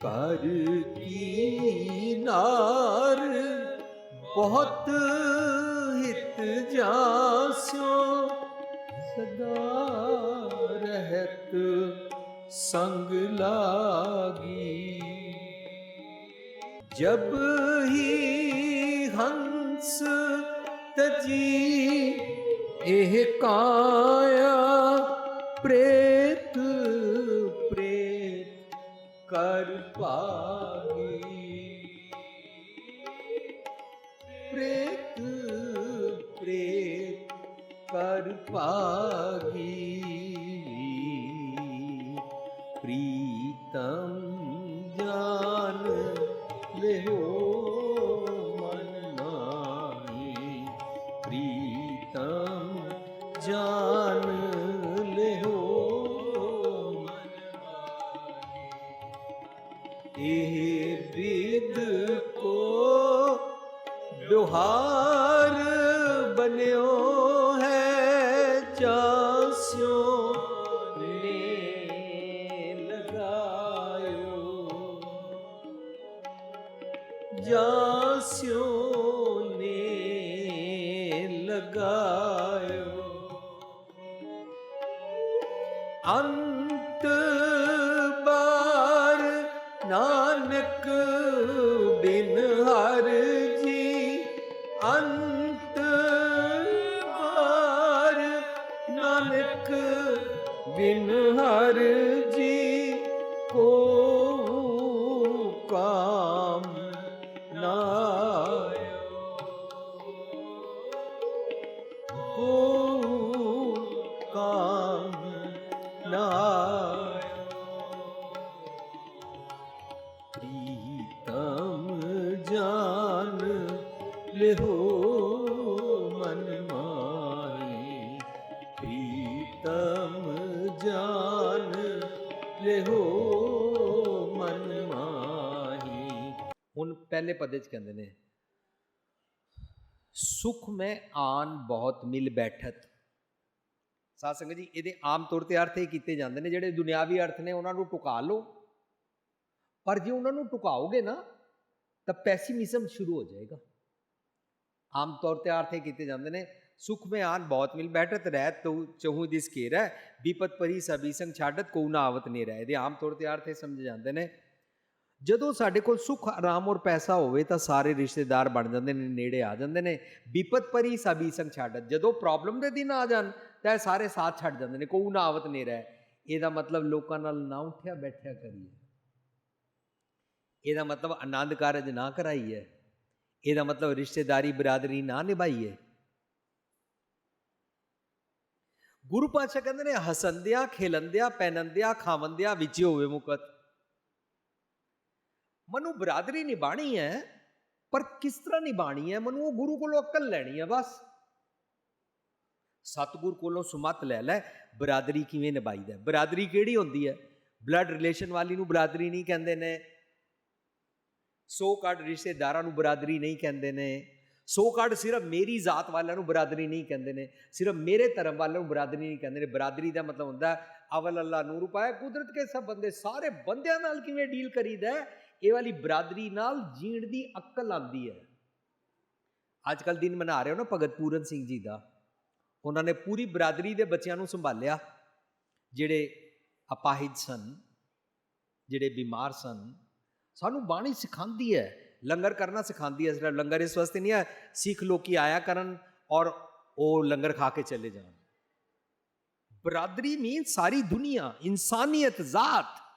ਕਰ ਕੀ ਨਾਰ, ਬਹੁਤ ਹਿਤ ਜਾਸਿਓ ਸਦਾ ਰਹਿਤ ਸੰਗ ਲਾਗੀ। ਜਬ ਹੀ ਹੰਸ ਤਜੀ, ਇਹ ਕਾਇਆ ਪ੍ਰੇਤ ਕਰ ਪਾਗੀ ਪ੍ਰੇਤ ਪ੍ਰੇਤ ਕਰ ਪਾਗੀ ਪ੍ਰੀਤਮ ਜਾਨ ਲਿਓ ਬਿਨ ਪਹਿਲੇ ਕਹਿੰਦੇ ਨੇ, ਸੁਖ ਮੈਂ ਆਨ ਬਹੁਤ ਮਿਲ ਬੈਠਤ। ਸਾਧ ਸੰਗਤ ਜੀ, ਇਹਦੇ ਆਮ ਤੌਰ ਤੇ ਅਰਥ ਇਹ ਕੀਤੇ ਜਾਂਦੇ ਨੇ, ਜਿਹੜੇ ਦੁਨਿਆਵੀ ਅਰਥ ਨੇ ਉਹਨਾਂ ਨੂੰ ਟੁਕਾ ਲਓ। ਪਰ ਜੇ ਉਹਨਾਂ ਨੂੰ ਟੁਕਾਓਗੇ ਨਾ, ਤਾਂ ਪੈਸੀਮਿਜ਼ਮ ਸ਼ੁਰੂ ਹੋ ਜਾਏਗਾ। ਆਮ ਤੌਰ ਤੇ ਅਰਥ ਇਹ ਕੀਤੇ ਜਾਂਦੇ ਨੇ, ਸੁਖ ਮੈਂ ਆਨ ਬਹੁਤ ਮਿਲ ਬੈਠਤ, ਰਹਿਤ ਤਉ ਚਹੂ ਦਿਸ ਘੇਰੈ ਵਿਪਤ ਪਰੀ ਸਭੀ ਸੰਗ ਛਾਡਤ ਕੋ ਨਾ ਆਵਤ ਨੇ ਰਹਿ ਇਹਦੇ ਆਮ ਤੌਰ ਤੇ ਅਰਥ ਇਹ ਸਮਝ ਜਾਂਦੇ ਨੇ ਜਦੋਂ ਸਾਡੇ ਕੋਲ ਸੁਖ, ਆਰਾਮ ਔਰ ਪੈਸਾ ਹੋਵੇ ਤਾਂ ਸਾਰੇ ਰਿਸ਼ਤੇਦਾਰ ਬਣ ਜਾਂਦੇ ਨੇ, ਨੇੜੇ ਆ ਜਾਂਦੇ ਨੇ। ਵਿਪਤ ਪਰੀ ਸਭੀ ਸੰਗ ਛੱਡ। ਜਦੋਂ ਪ੍ਰੋਬਲਮ ਦੇ ਦਿਨ ਆ ਜਾਣ, ਤਾਂ ਇਹ ਸਾਰੇ ਸਾਥ ਛੱਡ ਜਾਂਦੇ ਨੇ, ਕੋਈ ਨਾ ਆਵਤ ਨਹੀਂ ਰਹਿ। ਇਹਦਾ ਮਤਲਬ ਲੋਕਾਂ ਨਾਲ ਨਾ ਉੱਠਿਆ, ਬੈਠਿਆ ਕਰੀਏ। ਇਹਦਾ ਮਤਲਬ ਆਨੰਦ ਕਾਰਜ ਨਾ ਕਰਾਈਏ। ਇਹਦਾ ਮਤਲਬ ਰਿਸ਼ਤੇਦਾਰੀ ਬਰਾਦਰੀ ਨਾ ਨਿਭਾਈਏ। ਗੁਰੂ ਪਾਤਸ਼ਾਹ ਕਹਿੰਦੇ ਨੇ, ਹਸੰਦਿਆ, ਖੇਲੰਦਿਆ ਪੈਨੰਦਿਆ ਖਾਵੰਦਿਆ, ਵਿੱਚ ਹੋਵੇ ਮੁਕਤ। ਮਨੂੰ ਬਰਾਦਰੀ ਨਿਭਾਣੀ ਹੈ, ਪਰ ਕਿਸ ਤਰ੍ਹਾਂ ਨਿਭਾਣੀ ਹੈ? ਮਨੂੰ ਉਹ ਗੁਰੂ ਕੋਲੋਂ ਅਕਲ ਲੈਣੀ ਹੈ, ਬਸ। ਸਤਿਗੁਰ ਕੋਲੋਂ ਸੁਮਤ ਲੈ ਲੈ, ਬਰਾਦਰੀ ਕਿਵੇਂ ਨਿਭਾਈਦਾ? ਬਰਾਦਰੀ ਕਿਹੜੀ ਹੁੰਦੀ ਹੈ? ਬਲੱਡ ਰਿਲੇਸ਼ਨ ਵਾਲੀ ਨੂੰ ਬਰਾਦਰੀ ਨਹੀਂ ਕਹਿੰਦੇ ਨੇ। ਸੋ ਕਾਰਡ ਰਿਸ਼ਤੇਦਾਰਾਂ ਨੂੰ ਬਰਾਦਰੀ ਨਹੀਂ ਕਹਿੰਦੇ ਨੇ। ਸੋ ਕਾਰਡ ਸਿਰਫ ਮੇਰੀ ਜ਼ਾਤ ਵਾਲਿਆਂ ਨੂੰ ਬਰਾਦਰੀ ਨਹੀਂ ਕਹਿੰਦੇ ਨੇ। ਸਿਰਫ ਮੇਰੇ ਧਰਮ ਵਾਲਿਆਂ ਨੂੰ ਬਰਾਦਰੀ ਨਹੀਂ ਕਹਿੰਦੇ ਨੇ। ਬਰਾਦਰੀ ਦਾ ਮਤਲਬ ਹੁੰਦਾ, ਅਵਲ ਅੱਲਾ ਨੂਰ ਪਾਇਆ ਕੁਦਰਤ ਕੇ ਸਭ ਬੰਦੇ, ਸਾਰੇ ਬੰਦਿਆਂ ਨਾਲ ਕਿਵੇਂ ਡੀਲ ਕਰੀਦਾ ਇਹ ਵਾਲੀ ਬਰਾਦਰੀ ਨਾਲ ਜੀਣ ਦੀ ਅਕਲ ਆਂਦੀ ਹੈ। ਅੱਜ ਕੱਲ ਦਿਨ ਮਨਾ ਰਹੇ ਹੋ ਨਾ ਭਗਤ ਪੂਰਨ ਸਿੰਘ ਜੀ ਦਾ। ਉਹਨਾਂ ਨੇ ਪੂਰੀ ਬਰਾਦਰੀ ਦੇ ਬੱਚਿਆਂ ਨੂੰ ਸੰਭਾਲਿਆ। ਜਿਹੜੇ ਅਪਾਹਿਜ ਸਨ, ਜਿਹੜੇ ਬਿਮਾਰ ਸਨ, ਸਾਨੂੰ ਬਾਣੀ ਸਿਖਾਉਂਦੀ ਹੈ। ਲੰਗਰ ਕਰਨਾ ਸਿਖਾਉਂਦੀ ਹੈ। ਸਿਰਫ ਲੰਗਰ ਇਸ ਵਾਸਤੇ ਨਹੀਂ ਹੈ, ਸਿੱਖ ਲੋਕੀ ਆਇਆ ਕਰਨ ਔਰ ਉਹ ਲੰਗਰ ਖਾ ਕੇ ਚਲੇ ਜਾਣ। ਬਰਾਦਰੀ ਮੀਨ ਸਾਰੀ ਦੁਨੀਆ, ਇਨਸਾਨੀਅਤ, ਜ਼ਾਤ।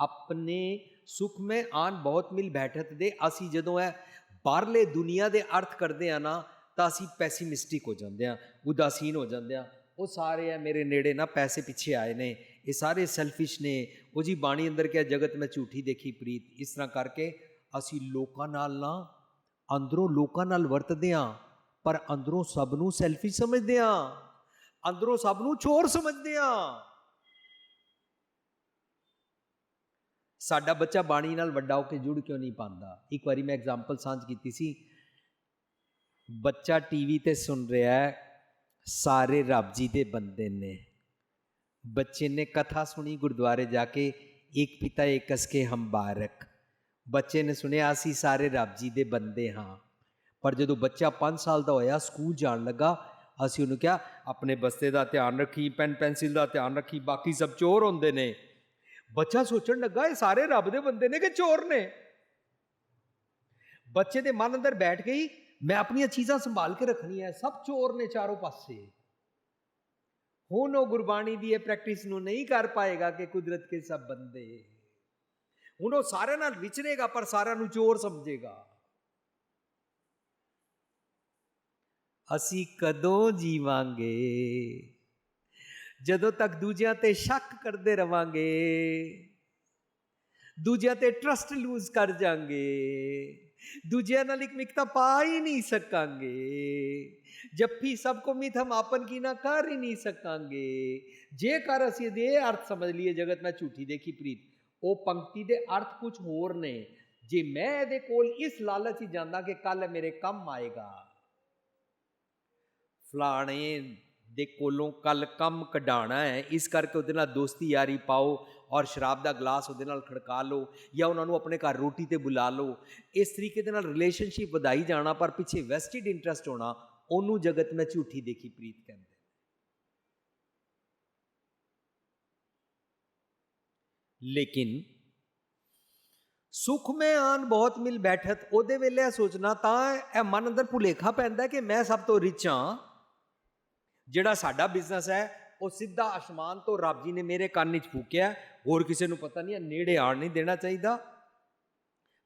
ਆਪਣੇ ਸੁਖ ਮੈਂ ਆਨ ਬਹੁਤ ਮਿਲ ਬੈਠਤ ਦੇ, ਅਸੀਂ ਜਦੋਂ ਇਹ ਬਾਹਰਲੇ ਦੁਨੀਆ ਦੇ ਅਰਥ ਕਰਦੇ ਆ ਨਾ, ਤਾਂ ਅਸੀਂ ਪੈਸੀਮਿਸਟਿਕ ਹੋ ਜਾਂਦੇ ਆ, ਉਦਾਸੀਨ ਹੋ ਜਾਂਦੇ ਆ। ਉਹ ਸਾਰੇ ਆ ਮੇਰੇ ਨੇੜੇ ਨਾ ਪੈਸੇ ਪਿੱਛੇ ਆਏ ਨੇ, ਇਹ ਸਾਰੇ ਸੈਲਫਿਸ਼ ਨੇ। ਉਹ ਜੀ ਬਾਣੀ ਅੰਦਰ ਕਿਹਾ, ਜਗਤ ਮੈਂ ਝੂਠੀ ਦੇਖੀ ਪ੍ਰੀਤ। ਇਸ ਤਰ੍ਹਾਂ ਕਰਕੇ ਅਸੀਂ ਲੋਕਾਂ ਨਾਲ ਨਾ, ਅੰਦਰੋਂ ਲੋਕਾਂ ਨਾਲ ਵਰਤਦੇ ਆ, ਪਰ ਅੰਦਰੋਂ ਸਭ ਨੂੰ ਸੈਲਫਿਸ਼ ਸਮਝਦੇ ਆ। ਅੰਦਰੋਂ ਸਭ ਨੂੰ ਚੋਰ ਸਮਝਦੇ ਆ। ਸਾਡਾ ਬੱਚਾ ਬਾਣੀ ਨਾਲ ਵੱਡਾ ਹੋ ਕੇ ਜੁੜ ਕਿਉਂ ਨਹੀਂ ਪਾਉਂਦਾ? ਇੱਕ ਵਾਰੀ ਮੈਂ ਐਗਜ਼ਾਮਪਲ ਸਾਂਝ ਕੀਤੀ ਸੀ। ਬੱਚਾ ਟੀਵੀ ਤੇ ਸੁਣ ਰਿਹਾ ਹੈ, ਸਾਰੇ ਰੱਬ ਜੀ ਦੇ ਬੰਦੇ ਨੇ। ਬੱਚੇ ਨੇ ਕਥਾ ਸੁਣੀ, ਗੁਰਦੁਆਰੇ ਜਾ ਕੇ ਇੱਕ ਪਿਤਾ ਏਕਸ ਕੇ ਹਮਬਾਰਕ ਬੱਚੇ ਨੇ ਸੁਣਿਆ, ਅਸੀਂ ਸਾਰੇ ਰੱਬ ਜੀ ਦੇ ਬੰਦੇ ਹਾਂ। ਪਰ ਜਦੋਂ ਬੱਚਾ 5 ਸਾਲ ਦਾ ਹੋਇਆ, ਸਕੂਲ ਜਾਣ ਲੱਗਾ, ਅਸੀਂ ਉਹਨੂੰ ਕਿਹਾ, ਆਪਣੇ ਬਸਤੇ ਦਾ ਧਿਆਨ ਰੱਖੀ, ਪੈਨ, ਪੈਨਸਿਲ ਦਾ ਧਿਆਨ ਰੱਖੀ, ਬਾਕੀ ਸਭ ਚੋਰ ਹੁੰਦੇ ਨੇ। ਬੱਚਾ ਸੋਚਣ ਲੱਗਾ, ਇਹ ਸਾਰੇ ਰੱਬ ਦੇ ਬੰਦੇ ਨੇ ਕਿ ਚੋਰ ਨੇ? ਬੱਚੇ ਦੇ ਮਨ ਅੰਦਰ ਬੈਠ ਗਈ ਮੈਂ ਆਪਣੀਆਂ ਚੀਜ਼ਾਂ ਸੰਭਾਲ ਕੇ ਰੱਖਣੀਆਂ, ਸਭ ਚੋਰ ਨੇ ਚਾਰੋਂ ਪਾਸੇ। ਹੁਣ ਉਹ ਗੁਰਬਾਣੀ ਦੀ ਇਹ ਪ੍ਰੈਕਟਿਸ ਨੂੰ ਨਹੀਂ ਕਰ ਪਾਏਗਾ ਕਿ ਕੁਦਰਤ ਕੇ ਸਭ ਬੰਦੇ। ਹੁਣ ਉਹ ਸਾਰਿਆਂ ਨਾਲ ਵਿਚਰੇਗਾ, ਪਰ ਸਾਰਿਆਂ ਨੂੰ ਚੋਰ ਸਮਝੇਗਾ। ਅਸੀਂ ਕਦੋਂ ਜੀਵਾਂਗੇ? ਜਦੋਂ ਤੱਕ ਦੂਜਿਆਂ ਤੇ ਸ਼ੱਕ ਕਰਦੇ ਰਵਾਂਗੇ, ਦੂਜਿਆਂ ਤੇ ਟਰਸਟ ਲੂਜ਼ ਕਰ ਜਾਾਂਗੇ, ਦੂਜਿਆਂ ਨਾਲ ਇੱਕ ਮਿਕਤਾ ਪਾ ਹੀ ਨਹੀਂ ਸਕਾਂਗੇ, ਜੱਫੀ ਸਭ ਕੋ ਮਿਤ ਹਮ ਆਪਨ ਕੀ ਨਾ ਕਰ ਹੀ ਨਹੀਂ ਸਕਾਂਗੇ। ਜੇਕਰ ਅਸੀਂ ਇਹਦੇ ਇਹ ਅਰਥ ਸਮਝ ਲਈਏ, ਜਗਤ ਮੈਂ ਝੂਠੀ ਦੇਖੀ ਪ੍ਰੀਤ, ਉਹ ਪੰਕਤੀ ਦੇ ਅਰਥ ਕੁਝ ਹੋਰ ਨੇ। ਜੇ ਮੈਂ ਇਹਦੇ ਕੋਲ ਇਸ ਲਾਲਚ ਹੀ ਜਾਂਦਾ ਕਿ ਕੱਲ ਮੇਰੇ ਕੰਮ ਆਏਗਾ, ਫਲਾਣੇ ਦੇ ਕੋਲੋਂ ਕੱਲ ਕੰਮ ਕਢਾਣਾ ਹੈ, ਇਸ ਕਰਕੇ ਉਹਦੇ ਨਾਲ ਦੋਸਤੀ ਯਾਰੀ ਪਾਓ ਔਰ ਸ਼ਰਾਬ ਦਾ ਗਲਾਸ ਉਹਦੇ ਨਾਲ ਖੜਕਾ ਲਓ ਜਾਂ ਉਹਨਾਂ ਨੂੰ ਆਪਣੇ ਘਰ ਰੋਟੀ ਤੇ ਬੁਲਾ ਲਓ। ਇਸ ਤਰੀਕੇ ਦੇ ਨਾਲ ਰਿਲੇਸ਼ਨਸ਼ਿਪ ਵਧਾਈ ਜਾਣਾ, ਪਰ ਪਿੱਛੇ ਵੈਸਟਿਡ ਇੰਟਰਸਟ ਹੋਣਾ, ਉਹਨੂੰ ਜਗਤ ਮੈਂ ਝੂਠੀ ਦੇਖੀ ਪ੍ਰੀਤ ਕਹਿੰਦੇ। ਲੇਕਿਨ ਸੁਖ ਮੈਂ ਆਨ ਬਹੁਤ ਮਿਲ ਬੈਠਤ, ਉਹਦੇ ਵੇਲੇ ਇਹ ਸੋਚਣਾ ਤਾਂ ਇਹ ਮਨ ਅੰਦਰ ਭੁਲੇਖਾ ਪੈਂਦਾ ਕਿ ਮੈਂ ਸਭ ਤੋਂ ਰਿਚ ਹਾਂ। ਜਿਹੜਾ ਸਾਡਾ ਬਿਜ਼ਨਸ ਹੈ, ਉਹ ਸਿੱਧਾ ਅਸਮਾਨ ਤੋਂ ਰੱਬ ਜੀ ਨੇ ਮੇਰੇ ਕੰਨ ਵਿੱਚ ਫੂਕਿਆ ਹੋਰ ਕਿਸੇ ਨੂੰ ਪਤਾ ਨਹੀਂ ਨੇੜੇ ਆਣ ਨਹੀਂ ਦੇਣਾ ਚਾਹੀਦਾ।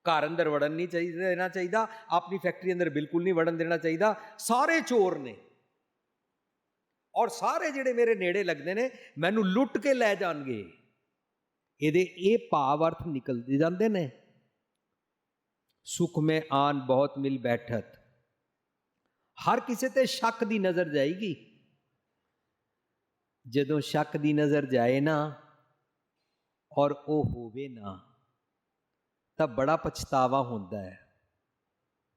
ਘਰ ਅੰਦਰ ਵੜਨ ਨਹੀਂ ਚਾਹੀਦਾ ਦੇਣਾ ਚਾਹੀਦਾ। ਆਪਣੀ ਫੈਕਟਰੀ ਅੰਦਰ ਬਿਲਕੁਲ ਨਹੀਂ ਵੜਨ ਦੇਣਾ ਚਾਹੀਦਾ। ਸਾਰੇ ਚੋਰ ਨੇ। ਔਰ ਸਾਰੇ ਜਿਹੜੇ ਮੇਰੇ ਨੇੜੇ ਲੱਗਦੇ ਨੇ, ਮੈਨੂੰ ਲੁੱਟ ਕੇ ਲੈ ਜਾਣਗੇ। ਇਹਦੇ ਇਹ ਭਾਵ ਅਰਥ ਨਿਕਲਦੇ ਜਾਂਦੇ ਨੇ। ਸੁਖ ਮੈਂ ਆਨ ਬਹੁਤ ਮਿਲ ਬੈਠਤ। ਹਰ ਕਿਸੇ ਤੇ ਸ਼ੱਕ ਦੀ ਨਜ਼ਰ ਜਾਏਗੀ। ਜਦੋਂ ਸ਼ੱਕ ਦੀ ਨਜ਼ਰ ਜਾਏ ਨਾ ਔਰ ਉਹ ਹੋਵੇ ਨਾ, ਤਾਂ ਬੜਾ ਪਛਤਾਵਾ ਹੁੰਦਾ ਹੈ।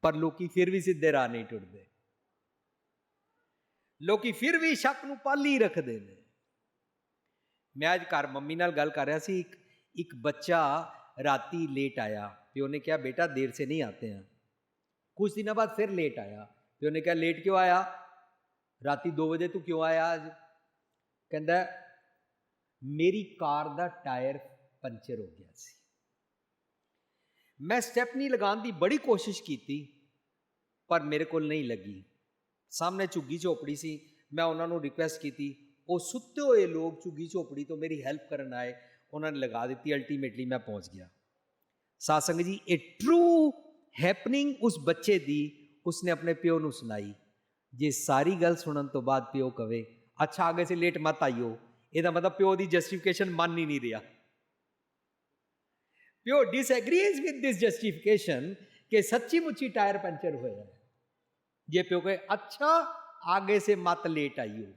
ਪਰ ਲੋਕੀ ਫਿਰ ਵੀ ਸਿੱਧੇ ਰਾਹ ਨਹੀਂ ਟੁੱਟਦੇ। ਲੋਕੀ ਫਿਰ ਵੀ ਸ਼ੱਕ ਨੂੰ ਪਾਲੀ ਰੱਖਦੇ ਨੇ। ਮੈਂ ਅੱਜ ਘਰ ਮੰਮੀ ਨਾਲ ਗੱਲ ਕਰ ਰਿਹਾ ਸੀ, ਇੱਕ ਇੱਕ ਬੱਚਾ ਰਾਤੀ ਲੇਟ ਆਇਆ ਪਿਓ ਨੇ ਕਿਹਾ, ਬੇਟਾ, ਦੇਰ ਸੇ ਨਹੀਂ ਆਤੇ हैं ਕੁਝ ਦਿਨਾਂ ਬਾਅਦ ਫਿਰ ਲੇਟ ਆਇਆ ਪਿਓ ਨੇ ਕਿਹਾ ਲੇਟ ਕਿਉਂ ਆਇਆ? ਰਾਤੀ 2 ਵਜੇ ਤੂੰ ਕਿਉਂ ਆਇਆ ਅੱਜ? ਕਹਿੰਦਾ, ਮੇਰੀ ਕਾਰ ਦਾ ਟਾਇਰ ਪੰਚਰ ਹੋ ਗਿਆ ਸੀ। ਮੈਂ ਸਟੈਪਨੀ ਲਗਾਉਣ ਦੀ ਬੜੀ ਕੋਸ਼ਿਸ਼ ਕੀਤੀ, ਪਰ ਮੇਰੇ ਕੋਲ ਨਹੀਂ ਲੱਗੀ। ਸਾਹਮਣੇ ਝੁੱਗੀ ਝੋਪੜੀ ਸੀ, ਮੈਂ ਉਹਨਾਂ ਨੂੰ ਰਿਕੁਐਸਟ ਕੀਤੀ। ਉਹ ਸੁੱਤੇ ਹੋਏ ਲੋਕ ਝੁੱਗੀ ਝੋਪੜੀ ਤੋਂ ਮੇਰੀ ਹੈਲਪ ਕਰਨ ਆਏ। ਉਹਨਾਂ ਨੇ ਲਗਾ ਦਿੱਤੀ ਅਲਟੀਮੇਟਲੀ ਮੈਂ ਪਹੁੰਚ ਗਿਆ। ਸਾਸੰਗ ਜੀ, ਇਹ ਟਰੂ ਹੈਪਨਿੰਗ ਉਸ ਬੱਚੇ ਦੀ ਉਸਨੇ ਆਪਣੇ ਪਿਓ ਨੂੰ ਸੁਣਾਈ। ਜੇ ਸਾਰੀ ਗੱਲ ਸੁਣਨ ਤੋਂ ਬਾਅਦ ਪਿਓ ਕਵੇ ਅੱਛਾ ਆਗੇ ਸੇ ਲੇਟ ਮਤ ਆਇਓ ਇਹਦਾ ਮਤਲਬ ਪਿਓ ਦੀ ਜਸਟੀਫਿਕੇਸ਼ਨ ਮੰਨ ਹੀ ਨਹੀਂ ਰਿਹਾ। ਪਿਓ ਡਿਸਐਗਰੀਜ਼ ਵਿਦ ਦਿਸ ਜਸਟੀਫਿਕੇਸ਼ਨ ਕਿ ਸੱਚੀ ਮੁੱਚੀ ਟਾਇਰ ਪੰਚਰ ਹੋਇਆ ਹੈ। ਜੇ ਪਿਓ ਕਹੇ, ਅੱਛਾ ਆਗੇ ਸੇ ਮਤ ਲੇਟ ਆਇਓ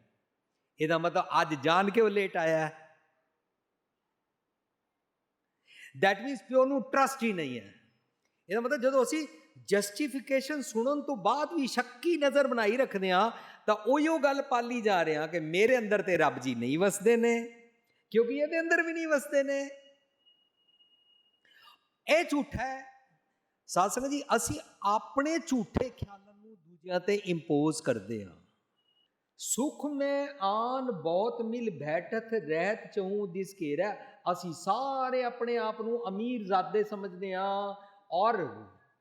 ਇਹਦਾ ਮਤਲਬ ਅੱਜ ਜਾਣ ਕੇ ਉਹ ਲੇਟ ਆਇਆ ਹੈ। ਦੈਟ ਮੀਨਸ ਪਿਓ ਨੂੰ ਟਰਸਟ ਹੀ ਨਹੀਂ ਹੈ। ਇਹਦਾ ਮਤਲਬ ਜਦੋਂ ਅਸੀਂ ਜਸਟੀਫਿਕੇਸ਼ਨ ਸੁਣਨ ਤੋਂ ਬਾਅਦ ਵੀ ਸ਼ੱਕੀ ਨਜ਼ਰ ਬਣਾਈ ਰੱਖਦੇ ਆ ਤਾਂ ਉਹੀਓ ਗੱਲ ਪਾਲੀ ਜਾ ਰਹੇ ਆ ਕਿ ਮੇਰੇ ਅੰਦਰ ਤੇ ਰੱਬ ਜੀ ਨਹੀਂ ਵਸਦੇ ਨੇ, ਕਿਉਂਕਿ ਇਹਦੇ ਅੰਦਰ ਵੀ ਨਹੀਂ ਵਸਦੇ ਨੇ। ਇਹ ਝੂਠਾ ਹੈ। ਸਾਧ ਸੰਗਤ ਜੀ, ਅਸੀਂ ਆਪਣੇ ਝੂਠੇ ਖਿਆਲਾਂ ਨੂੰ ਦੂਜਿਆਂ ਤੇ ਇੰਪੋਜ਼ ਕਰਦੇ ਹਾਂ। ਸੁਖ ਮੈਂ ਆਨ ਬਹੁਤ ਮਿਲ ਬੈਠਤ ਰਹਿਤ ਚਹੂ ਦਿਸ ਘੇਰਾ। ਅਸੀਂ ਸਾਰੇ ਆਪਣੇ ਆਪ ਨੂੰ ਅਮੀਰ ਜ਼ਾਦੇ ਸਮਝਦੇ ਹਾਂ ਔਰ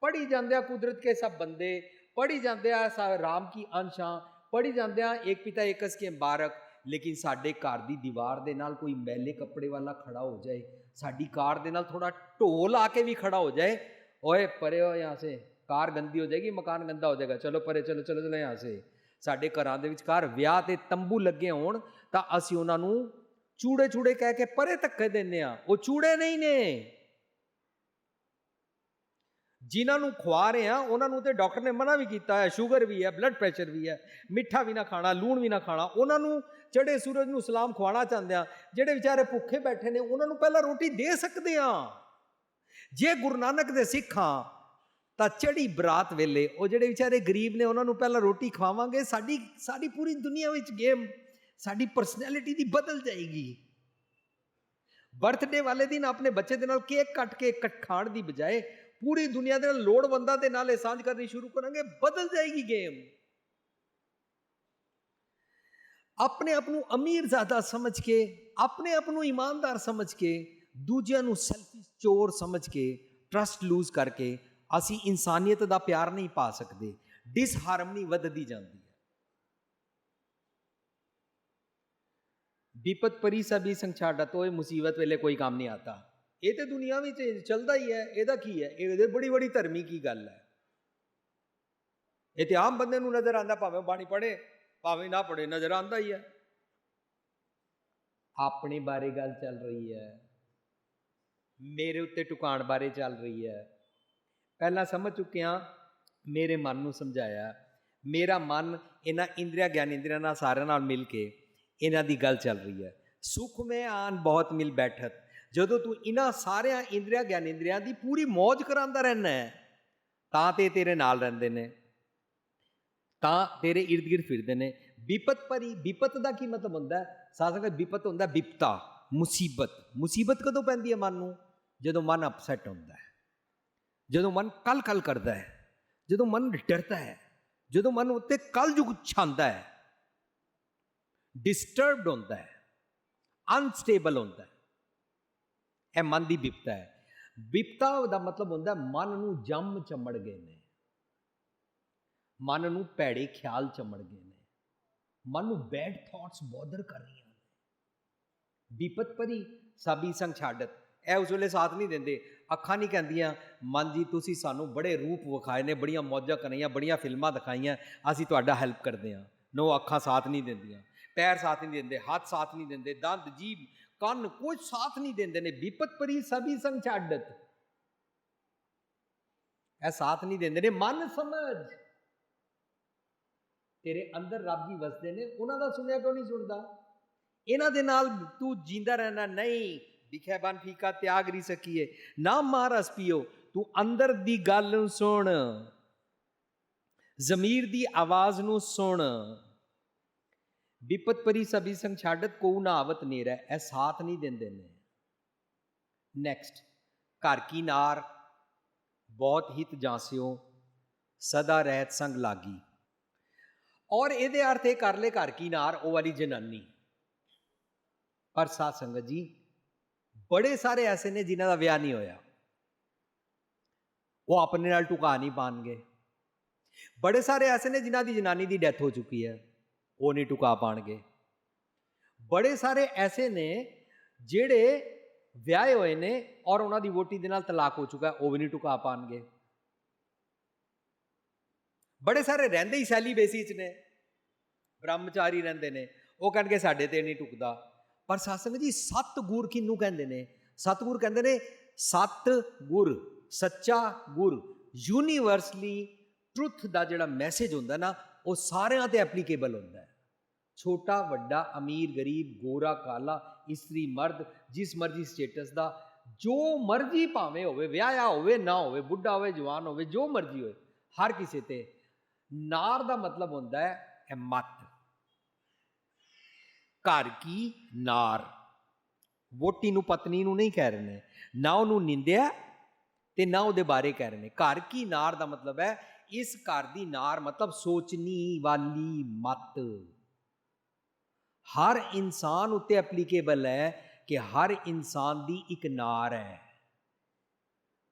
ਪੜੀ ਜਾਂਦੇ ਆ ਕੁਦਰਤ ਕੇ ਸਭ ਬੰਦੇ ਪੜੀ ਜਾਂਦੇ ਆ ਰਾਮ ਕੀ ਅੰਸ਼ਾਂ ਪੜੀ ਜਾਂਦੇ ਆ ਇੱਕ ਪਿਤਾ ਏਕਸ ਕੇ ਬਾਰਕ ਲੇਕਿਨ ਸਾਡੇ ਘਰ ਦੀ ਦੀਵਾਰ ਦੇ ਨਾਲ ਕੋਈ ਮੈਲੇ ਕੱਪੜੇ ਵਾਲਾ ਖੜਾ ਹੋ ਜਾਏ, ਸਾਡੀ ਕਾਰ ਦੇ ਨਾਲ ਥੋੜਾ ਢੋਲ ਆ ਕੇ ਵੀ ਖੜਾ ਹੋ ਜਾਏ, ਓਏ ਪਰੇ ਹੋ ਯਹਾਂ ਸੇ, ਕਾਰ ਗੰਦੀ ਹੋ ਜਾਏਗੀ, ਮਕਾਨ ਗੰਦਾ ਹੋ ਜਾਏਗਾ, ਚਲੋ ਪਰੇ, ਚਲੋ ਚਲੋ ਚਲੋ ਯਹਾਂ ਸੇ। ਸਾਡੇ ਘਰਾਂ ਦੇ ਵਿੱਚ ਘਰ ਵਿਆਹ ਤੇ ਤੰਬੂ ਲੱਗੇ ਹੋਣ, ਤਾਂ ਅਸੀਂ ਉਹਨਾਂ ਨੂੰ ਚੂੜੇ ਚੂੜੇ ਕਹਿ ਕੇ ਪਰੇ ਧੱਕੇ ਦਿੰਨੇ ਆ, ਉਹ ਚੂੜੇ ਨਹੀਂ ਨੇ। ਜਿਨ੍ਹਾਂ ਨੂੰ ਖਵਾ ਰਹੇ ਆ ਉਹਨਾਂ ਨੂੰ ਤੇ ਡਾਕਟਰ ਨੇ ਮਨਾ ਵੀ ਕੀਤਾ ਹੈ, ਸ਼ੂਗਰ ਵੀ ਹੈ ਬਲੱਡ ਪ੍ਰੈਸ਼ਰ ਵੀ ਹੈ, ਮਿੱਠਾ ਵੀ ਨਾ ਖਾਣਾ, ਲੂਣ ਵੀ ਨਾ ਖਾਣਾ, ਉਹਨਾਂ ਨੂੰ ਚੜੇ ਸੂਰਜ ਨੂੰ ਸਲਾਮ ਖਵਾਣਾ ਚਾਹੁੰਦੇ ਆ ਜਿਹੜੇ ਵਿਚਾਰੇ ਭੁੱਖੇ ਬੈਠੇ ਨੇ, ਉਹਨਾਂ ਨੂੰ ਪਹਿਲਾਂ ਰੋਟੀ ਦੇ ਸਕਦੇ ਆ ਜੇ ਗੁਰੂ ਨਾਨਕ ਦੇ ਸਿੱਖਾਂ ਤਾਂ ਚੜੀ ਬਰਾਤ ਵੇਲੇ ਉਹ ਜਿਹੜੇ ਵਿਚਾਰੇ ਗਰੀਬ ਨੇ, ਉਹਨਾਂ ਨੂੰ ਪਹਿਲਾਂ ਰੋਟੀ ਖਵਾਵਾਂਗੇ, ਸਾਡੀ ਸਾਡੀ ਪੂਰੀ ਦੁਨੀਆ ਵਿੱਚ ਗੇਮ, ਸਾਡੀ ਪਰਸਨੈਲਿਟੀ ਦੀ ਬਦਲ ਜਾਏਗੀ। ਬਰਥਡੇ ਵਾਲੇ ਦਿਨ ਆਪਣੇ ਬੱਚੇ ਦੇ ਨਾਲ ਕੇਕ ਕੱਟ ਕੇ ਕੱਟ ਖਾਣ ਦੀ ਬਜਾਏ ਪੂਰੀ ਦੁਨੀਆ ਦੇ ਨਾਲ ਲੋੜਵੰਦਾਂ ਦੇ ਨਾਲ ਇਹ ਸਾਂਝ ਕਰਨੀ ਸ਼ੁਰੂ ਕਰਾਂਗੇ ਬਦਲ ਜਾਏਗੀ ਗੇਮ। ਆਪਣੇ ਆਪ ਨੂੰ ਅਮੀਰ ਜ਼ਿਆਦਾ ਸਮਝ ਕੇ, ਆਪਣੇ ਆਪ ਨੂੰ ਇਮਾਨਦਾਰ ਸਮਝ ਕੇ, ਦੂਜਿਆਂ ਨੂੰ ਸੈਲਫਿਸ਼ ਚੋਰ ਸਮਝ ਕੇ ਟਰਸਟ ਲੂਜ਼ ਕਰਕੇ ਅਸੀਂ ਇਨਸਾਨੀਅਤ ਦਾ ਪਿਆਰ ਨਹੀਂ ਪਾ ਸਕਦੇ ਡਿਸਹਾਰਮਨੀ ਵੱਧਦੀ ਜਾਂਦੀ ਹੈ। ਵਿਪਤ ਪਰੀ ਸਭੀ ਸੰਛਾੜਾ ਤੋਏ ਮੁਸੀਬਤ ਵੇਲੇ ਕੋਈ ਕੰਮ ਨਹੀਂ ਆਤਾ। ਇਹ ਤੇ ਦੁਨੀਆ ਵਿੱਚ ਚੱਲਦਾ ਹੀ ਹੈ, ਇਹਦਾ ਕੀ ਹੈ? ਇਹਦੇ ਬੜੀ ਬੜੀ ਧਰਮੀ ਕੀ ਗੱਲ ਹੈ? ਇਹ ਤੇ ਆਮ ਬੰਦੇ ਨੂੰ ਨਜ਼ਰ ਆਂਦਾ ਭਾਵੇਂ ਬਾਣੀ ਪੜੇ ਭਾਵੇਂ ਨਾ ਪੜੇ ਨਜ਼ਰ ਆਂਦਾ ਹੀ ਹੈ। ਆਪਣੇ ਬਾਰੇ ਗੱਲ ਚੱਲ ਰਹੀ ਹੈ। ਮੇਰੇ ਉੱਤੇ ਟੁਕਾਣ ਬਾਰੇ ਚੱਲ ਰਹੀ ਹੈ। ਪਹਿਲਾਂ ਸਮਝ ਚੁੱਕਿਆ ਮੇਰੇ ਮਨ ਨੂੰ ਸਮਝਾਇਆ। ਮੇਰਾ ਮਨ ਇਹਨਾਂ ਇੰਦਰੀਆ, ਗਿਆਨ ਇੰਦਰੀਆਂ ਨਾਲ ਸਾਰਿਆਂ ਨਾਲ ਮਿਲ ਕੇ ਇਹਨਾਂ ਦੀ ਗੱਲ ਚੱਲ ਰਹੀ ਹੈ। ਸੁਖ ਮੈਂ ਆਨ ਬਹੁਤ ਮਿਲ ਬੈਠਤ। ਜਦੋਂ ਤੂੰ ਇਹਨਾਂ ਸਾਰਿਆਂ ਇੰਦਰੀਆਂ ਗਿਆਨ ਇੰਦਰੀਆਂ ਦੀ ਪੂਰੀ ਮੌਜ ਕਰਾਂਦਾ ਰਹਿਣਾ ਹੈ, ਤਾਂ ਤੇ ਤੇਰੇ ਨਾਲ ਰਹਿੰਦੇ ਨੇ। ਤਾਂ ਤੇਰੇ ird ਗਿਰਦ ਫਿਰਦੇ ਨੇ। ਵਿਪਤ ਪਰੀ, ਵਿਪਤ ਦਾ ਕੀ ਮਤਲਬ ਹੁੰਦਾ? ਹੈ ਸਾਸੰਗ ਵਿਪਤ ਹੁੰਦਾ ਵਿਪਤਾ, ਮੁਸੀਬਤ। ਮੁਸੀਬਤ ਕਦੋਂ ਪੈਂਦੀ ਹੈ ਮਨ ਨੂੰ? ਜਦੋਂ ਮਨ ਅਪਸੈਟ ਹੁੰਦਾ ਹੈ। ਜਦੋਂ ਮਨ ਕਲ ਕਲ ਕਰਦਾ ਹੈ। ਜਦੋਂ ਮਨ ਡਰਦਾ ਹੈ। ਜਦੋਂ ਮਨ ਉੱਤੇ ਕਲਯੁਗ ਛਾਂਦਾ ਹੈ। ਡਿਸਟਰਬਡ ਹੁੰਦਾ ਹੈ। ਅਨਸਟੇਬਲ ਹੁੰਦਾ ਹੈ। ਇਹ ਮਨ ਦੀ ਵਿਪਤਾ ਹੈ। ਵਿਪਤਾ ਦਾ ਮਤਲਬ ਹੁੰਦਾ ਮਨ ਨੂੰ ਜੰਮ ਚਮੜ ਗਏ ਨੇ। ਮਨ ਨੂੰ ਭੈੜੇ ਖਿਆਲ ਚਮੜ ਗਏ ਨੇ। ਮਨ ਨੂੰ ਬੈਡ ਥਾਟਸ ਬੋਦਰ ਕਰ ਰਹੀਆਂ ਨੇ। ਵਿਪਤ ਪਰੀ ਸਾਬੀ ਸੰਗ ਛਾੜਤ। ਇਹ ਉਸ ਵੇਲੇ ਸਾਥ ਨਹੀਂ ਦਿੰਦੇ। ਅੱਖਾਂ ਨਹੀਂ ਕਹਿੰਦੀਆਂ, ਮਨ ਜੀ, ਤੁਸੀਂ ਸਾਨੂੰ ਬੜੇ ਰੂਪ ਵਿਖਾਏ ਨੇ, ਬੜੀਆਂ ਮੌਜਾਂ ਕਰਾਈਆਂ, ਬੜੀਆਂ ਫਿਲਮਾਂ ਦਿਖਾਈਆਂ, ਅਸੀਂ ਤੁਹਾਡਾ ਹੈਲਪ ਕਰਦੇ ਹਾਂ। ਨੋ, ਅੱਖਾਂ ਸਾਥ ਨਹੀਂ ਦਿੰਦੀਆਂ। ਪੈਰ ਸਾਥ ਨਹੀਂ ਦਿੰਦੇ, ਹੱਥ ਸਾਥ ਨਹੀਂ ਦਿੰਦੇ। ਦੰਦ, ਜੀਭ ਕੰਨ ਕੋਈ ਸਾਥ ਨਹੀਂ ਦਿੰਦੇ ਨੇ। ਵਿਪਤ ਪਰੀ ਸਭੀ ਸੰਗ ਛਾੜਤ ਇਹ ਸਾਥ ਨਹੀਂ ਦਿੰਦੇ ਨੇ। ਮਨ ਸਮਝ। ਤੇਰੇ ਅੰਦਰ ਰੱਬ ਜੀ ਵਸਦੇ ਨੇ। ਉਹਨਾਂ ਦਾ ਸੁਣਿਆ ਕਿਉਂ ਨਹੀਂ ਸੁਣਦਾ? ਇਹਨਾਂ ਦੇ ਨਾਲ ਤੂੰ ਜਿੰਦਾ ਰਹਿਣਾ ਨਹੀਂ। ਵਿਖੇ ਬਨ ਫੀਕਾ ਤਿਆਗ ਨਹੀਂ ਸਕੀਏ। ਨਾ ਮਾਰਸ ਪੀਓ। ਤੂੰ ਅੰਦਰ ਦੀ ਗੱਲ ਨੂੰ ਸੁਣ। ਜ਼ਮੀਰ ਦੀ ਆਵਾਜ਼ ਨੂੰ ਸੁਣ। ਵਿਪਤ ਪਰੀ ਸਭੀ ਸੰਗ ਛਾੜਤ ਕੋ ਨਾ ਨੇਰਾ, ਇਹ ਸਾਥ ਨਹੀਂ ਦਿੰਦੇ ਨੇ। ਨੈਕਸਟ ਘਰ ਕੀ ਨਾਰ, ਬਹੁਤ ਹਿਤ ਜਾਂਸਿਓ, ਸਦਾ ਰਹਿਤ ਸੰਗ ਲਾਗੀ। ਔਰ ਇਹਦੇ ਅਰਥ ਇਹ ਕਰ ਲੈ ਘਰ ਕੀ ਨਾਰ, ਉਹ ਵਾਲੀ ਜਨਾਨੀ। ਪਰ ਸਾਧ ਸੰਗਤ ਜੀ, ਬੜੇ ਸਾਰੇ ਐਸੇ ਨੇ ਜਿਨ੍ਹਾਂ ਦਾ ਵਿਆਹ ਨਹੀਂ ਹੋਇਆ। ਉਹ ਆਪਣੇ ਨਾਲ ਟੁਕਾ ਨਹੀਂ ਪਾਣਗੇ। ਬੜੇ ਸਾਰੇ ਐਸੇ ਨੇ ਜਿਨ੍ਹਾਂ ਦੀ ਜਨਾਨੀ ਦੀ ਡੈਥ ਹੋ ਚੁੱਕੀ ਹੈ। ਉਹ ਨਹੀਂ ਟੁਕਾ ਪਾਣਗੇ। ਬੜੇ ਸਾਰੇ ਐਸੇ ਨੇ ਜਿਹੜੇ ਵਿਆਹੇ ਹੋਏ ਨੇ ਔਰ ਉਹਨਾਂ ਦੀ ਵੋਟੀ ਦੇ ਨਾਲ ਤਲਾਕ ਹੋ ਚੁੱਕਾ ਉਹ ਵੀ ਨਹੀਂ ਟੁਕਾ ਪਾਣਗੇ। ਬੜੇ ਸਾਰੇ ਰਹਿੰਦੇ ਹੀ ਸੈਲੀਬੇਸੀ ਚ ਨੇ, ਬ੍ਰਹਮਚਾਰੀ ਰਹਿੰਦੇ ਨੇ, ਉਹ ਕਹਿਣਗੇ ਸਾਡੇ ਤੇ ਨਹੀਂ ਟੁਕਦਾ। ਪਰ ਸਾਸੰਗ ਜੀ, ਸਤ ਗੁਰ ਕਿਹਨੂੰ ਕਹਿੰਦੇ ਨੇ? ਸਤਗੁਰ ਕਹਿੰਦੇ ਨੇ, ਸਤ ਗੁਰ, ਸੱਚਾ ਗੁਰ ਯੂਨੀਵਰਸਲੀ ਟਰੁੱਥ ਦਾ ਜਿਹੜਾ ਮੈਸੇਜ ਹੁੰਦਾ ਨਾ ਉਹ ਸਾਰਿਆਂ ਤੇ ਐਪਲੀਕੇਬਲ ਹੁੰਦਾ ਹੈ। ਛੋਟਾ, ਵੱਡਾ, ਅਮੀਰ, ਗਰੀਬ, ਗੋਰਾ, ਕਾਲਾ, ਇਸਤਰੀ, ਮਰਦ, ਜਿਸ ਮਰਜ਼ੀ ਸਟੇਟਸ ਦਾ, ਜੋ ਮਰਜ਼ੀ ਭਾਵੇਂ ਹੋਵੇ, ਵਿਆਹਿਆ ਹੋਵੇ, ਨਾ ਹੋਵੇ, ਬੁੱਢਾ ਹੋਵੇ, ਜਵਾਨ ਹੋਵੇ, ਜੋ ਮਰਜ਼ੀ ਹੋਵੇ ਹਰ ਕਿਸੇ ਤੇ ਨਾਰ ਦਾ ਮਤਲਬ ਹੁੰਦਾ ਹੈ, ਇਹ ਮਤ। ਘਰ ਕੀ ਨਾਰ? ਵੋਟੀ ਨੂੰ ਪਤਨੀ ਨੂੰ ਨਹੀਂ ਕਹਿ ਰਹੇ ਨੇ। ਨਾ ਉਹਨੂੰ ਨਿੰਦਿਆ ਤੇ ਨਾ ਉਹਦੇ ਬਾਰੇ ਕਹਿ ਰਹੇ ਨੇ। ਘਰ ਕੀ ਨਾਰ ਦਾ ਮਤਲਬ ਹੈ ਇਸ ਘਰ ਦੀ ਨਾਰ ਮਤਲਬ ਸੋਚਣੀ ਵਾਲੀ ਮਤ। ਹਰ ਇਨਸਾਨ ਉੱਤੇ ਐਪਲੀਕੇਬਲ ਹੈ ਕਿ ਹਰ ਇਨਸਾਨ ਦੀ ਇੱਕ ਨਾਰ ਹੈ।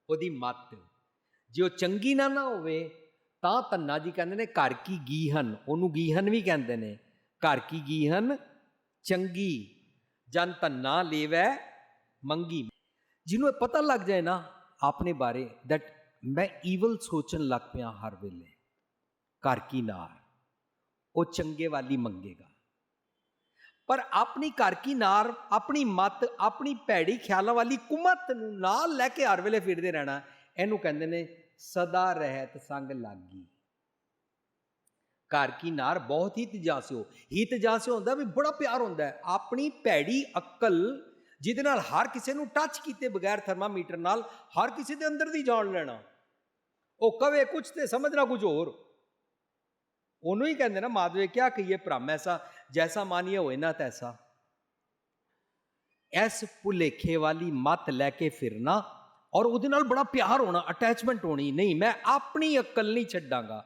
ਉਹਦੀ ਮਤ। ਜੇ ਉਹ ਚੰਗੀ ਨਾ ਨਾ ਹੋਵੇ, ਤਾਂ ਤੰਨਾ ਜੀ ਕਹਿੰਦੇ ਨੇ ਘਰ ਕੀ ਗੀਹਨ, ਉਹਨੂੰ ਗੀਹਨ ਵੀ ਕਹਿੰਦੇ ਨੇ। ਘਰ ਕੀ ਗੀਹਨ? ਚੰਗੀ। ਜਨ ਤੰਨਾ ਲੇਵੈ ਮੰਗੀ। ਜਿਹਨੂੰ ਇਹ ਪਤਾ ਲੱਗ ਜਾਏ ਨਾ, ਆਪਣੇ ਬਾਰੇ ਦੈਟ ਮੈਂ ਈਵਲ ਸੋਚਣ ਲੱਗ ਪਿਆ ਹਰ ਵੇਲੇ। ਘਰ ਕੀ ਨਾਰ? ਉਹ ਚੰਗੇ ਵਾਲੀ ਮੰਗੇਗਾ। ਪਰ ਆਪਣੀ ਘਰ ਕੀ ਨਾਰ, ਆਪਣੀ ਮਤ, ਆਪਣੀ ਭੈੜੀ ਖਿਆਲਾਂ ਵਾਲੀ ਕੁਮਤ ਨੂੰ ਨਾਲ ਲੈ ਕੇ ਹਰ ਵੇਲੇ ਫਿਰਦੇ ਰਹਿਣਾ, ਇਹਨੂੰ ਕਹਿੰਦੇ ਨੇ ਸਦਾ ਰਹਿਤ ਸੰਗ ਲਾਗੀ। ਘਰ ਕੀ ਨਾਰ ਬਹੁਤ ਹੀ ਤਜਾਸਿਓ ਹੀ ਤਜਾਸਿਓ ਹੁੰਦਾ ਵੀ ਬੜਾ ਪਿਆਰ ਹੁੰਦਾ ਹੈ। ਆਪਣੀ ਭੈੜੀ ਅਕਲ ਜਿਹਦੇ ਨਾਲ ਹਰ ਕਿਸੇ ਨੂੰ ਟੱਚ ਕੀਤੇ ਬਗੈਰ ਥਰਮਾਮੀਟਰ ਨਾਲ ਹਰ ਕਿਸੇ ਦੇ ਅੰਦਰ ਦੀ ਜਾਣ ਲੈਣਾ। ਉਹ ਕਵੇ ਕੁਝ ਤੇ ਸਮਝਣਾ ਕੁਝ ਹੋਰ। ਉਹਨੂੰ ਹੀ ਕਹਿੰਦੇ ਨਾ, ਮਾਧਵੇ, ਕਿਆ ਕਹੀਏ ਭ੍ਰਮ ਐਸਾ ਜੈਸਾ ਮਾਨੀਏ ਹੋਏ ਨਾ ਤੈਸਾ। ਇਸ ਭੁਲੇਖੇ ਵਾਲੀ ਮਤ ਲੈ ਕੇ ਫਿਰਨਾ ਔਰ ਉਹਦੇ ਨਾਲ ਬੜਾ ਪਿਆਰ ਹੋਣਾ ਅਟੈਚਮੈਂਟ ਹੋਣੀ। ਨਹੀਂ, ਮੈਂ ਆਪਣੀ ਅਕਲ ਨਹੀਂ ਛੱਡਾਂਗਾ।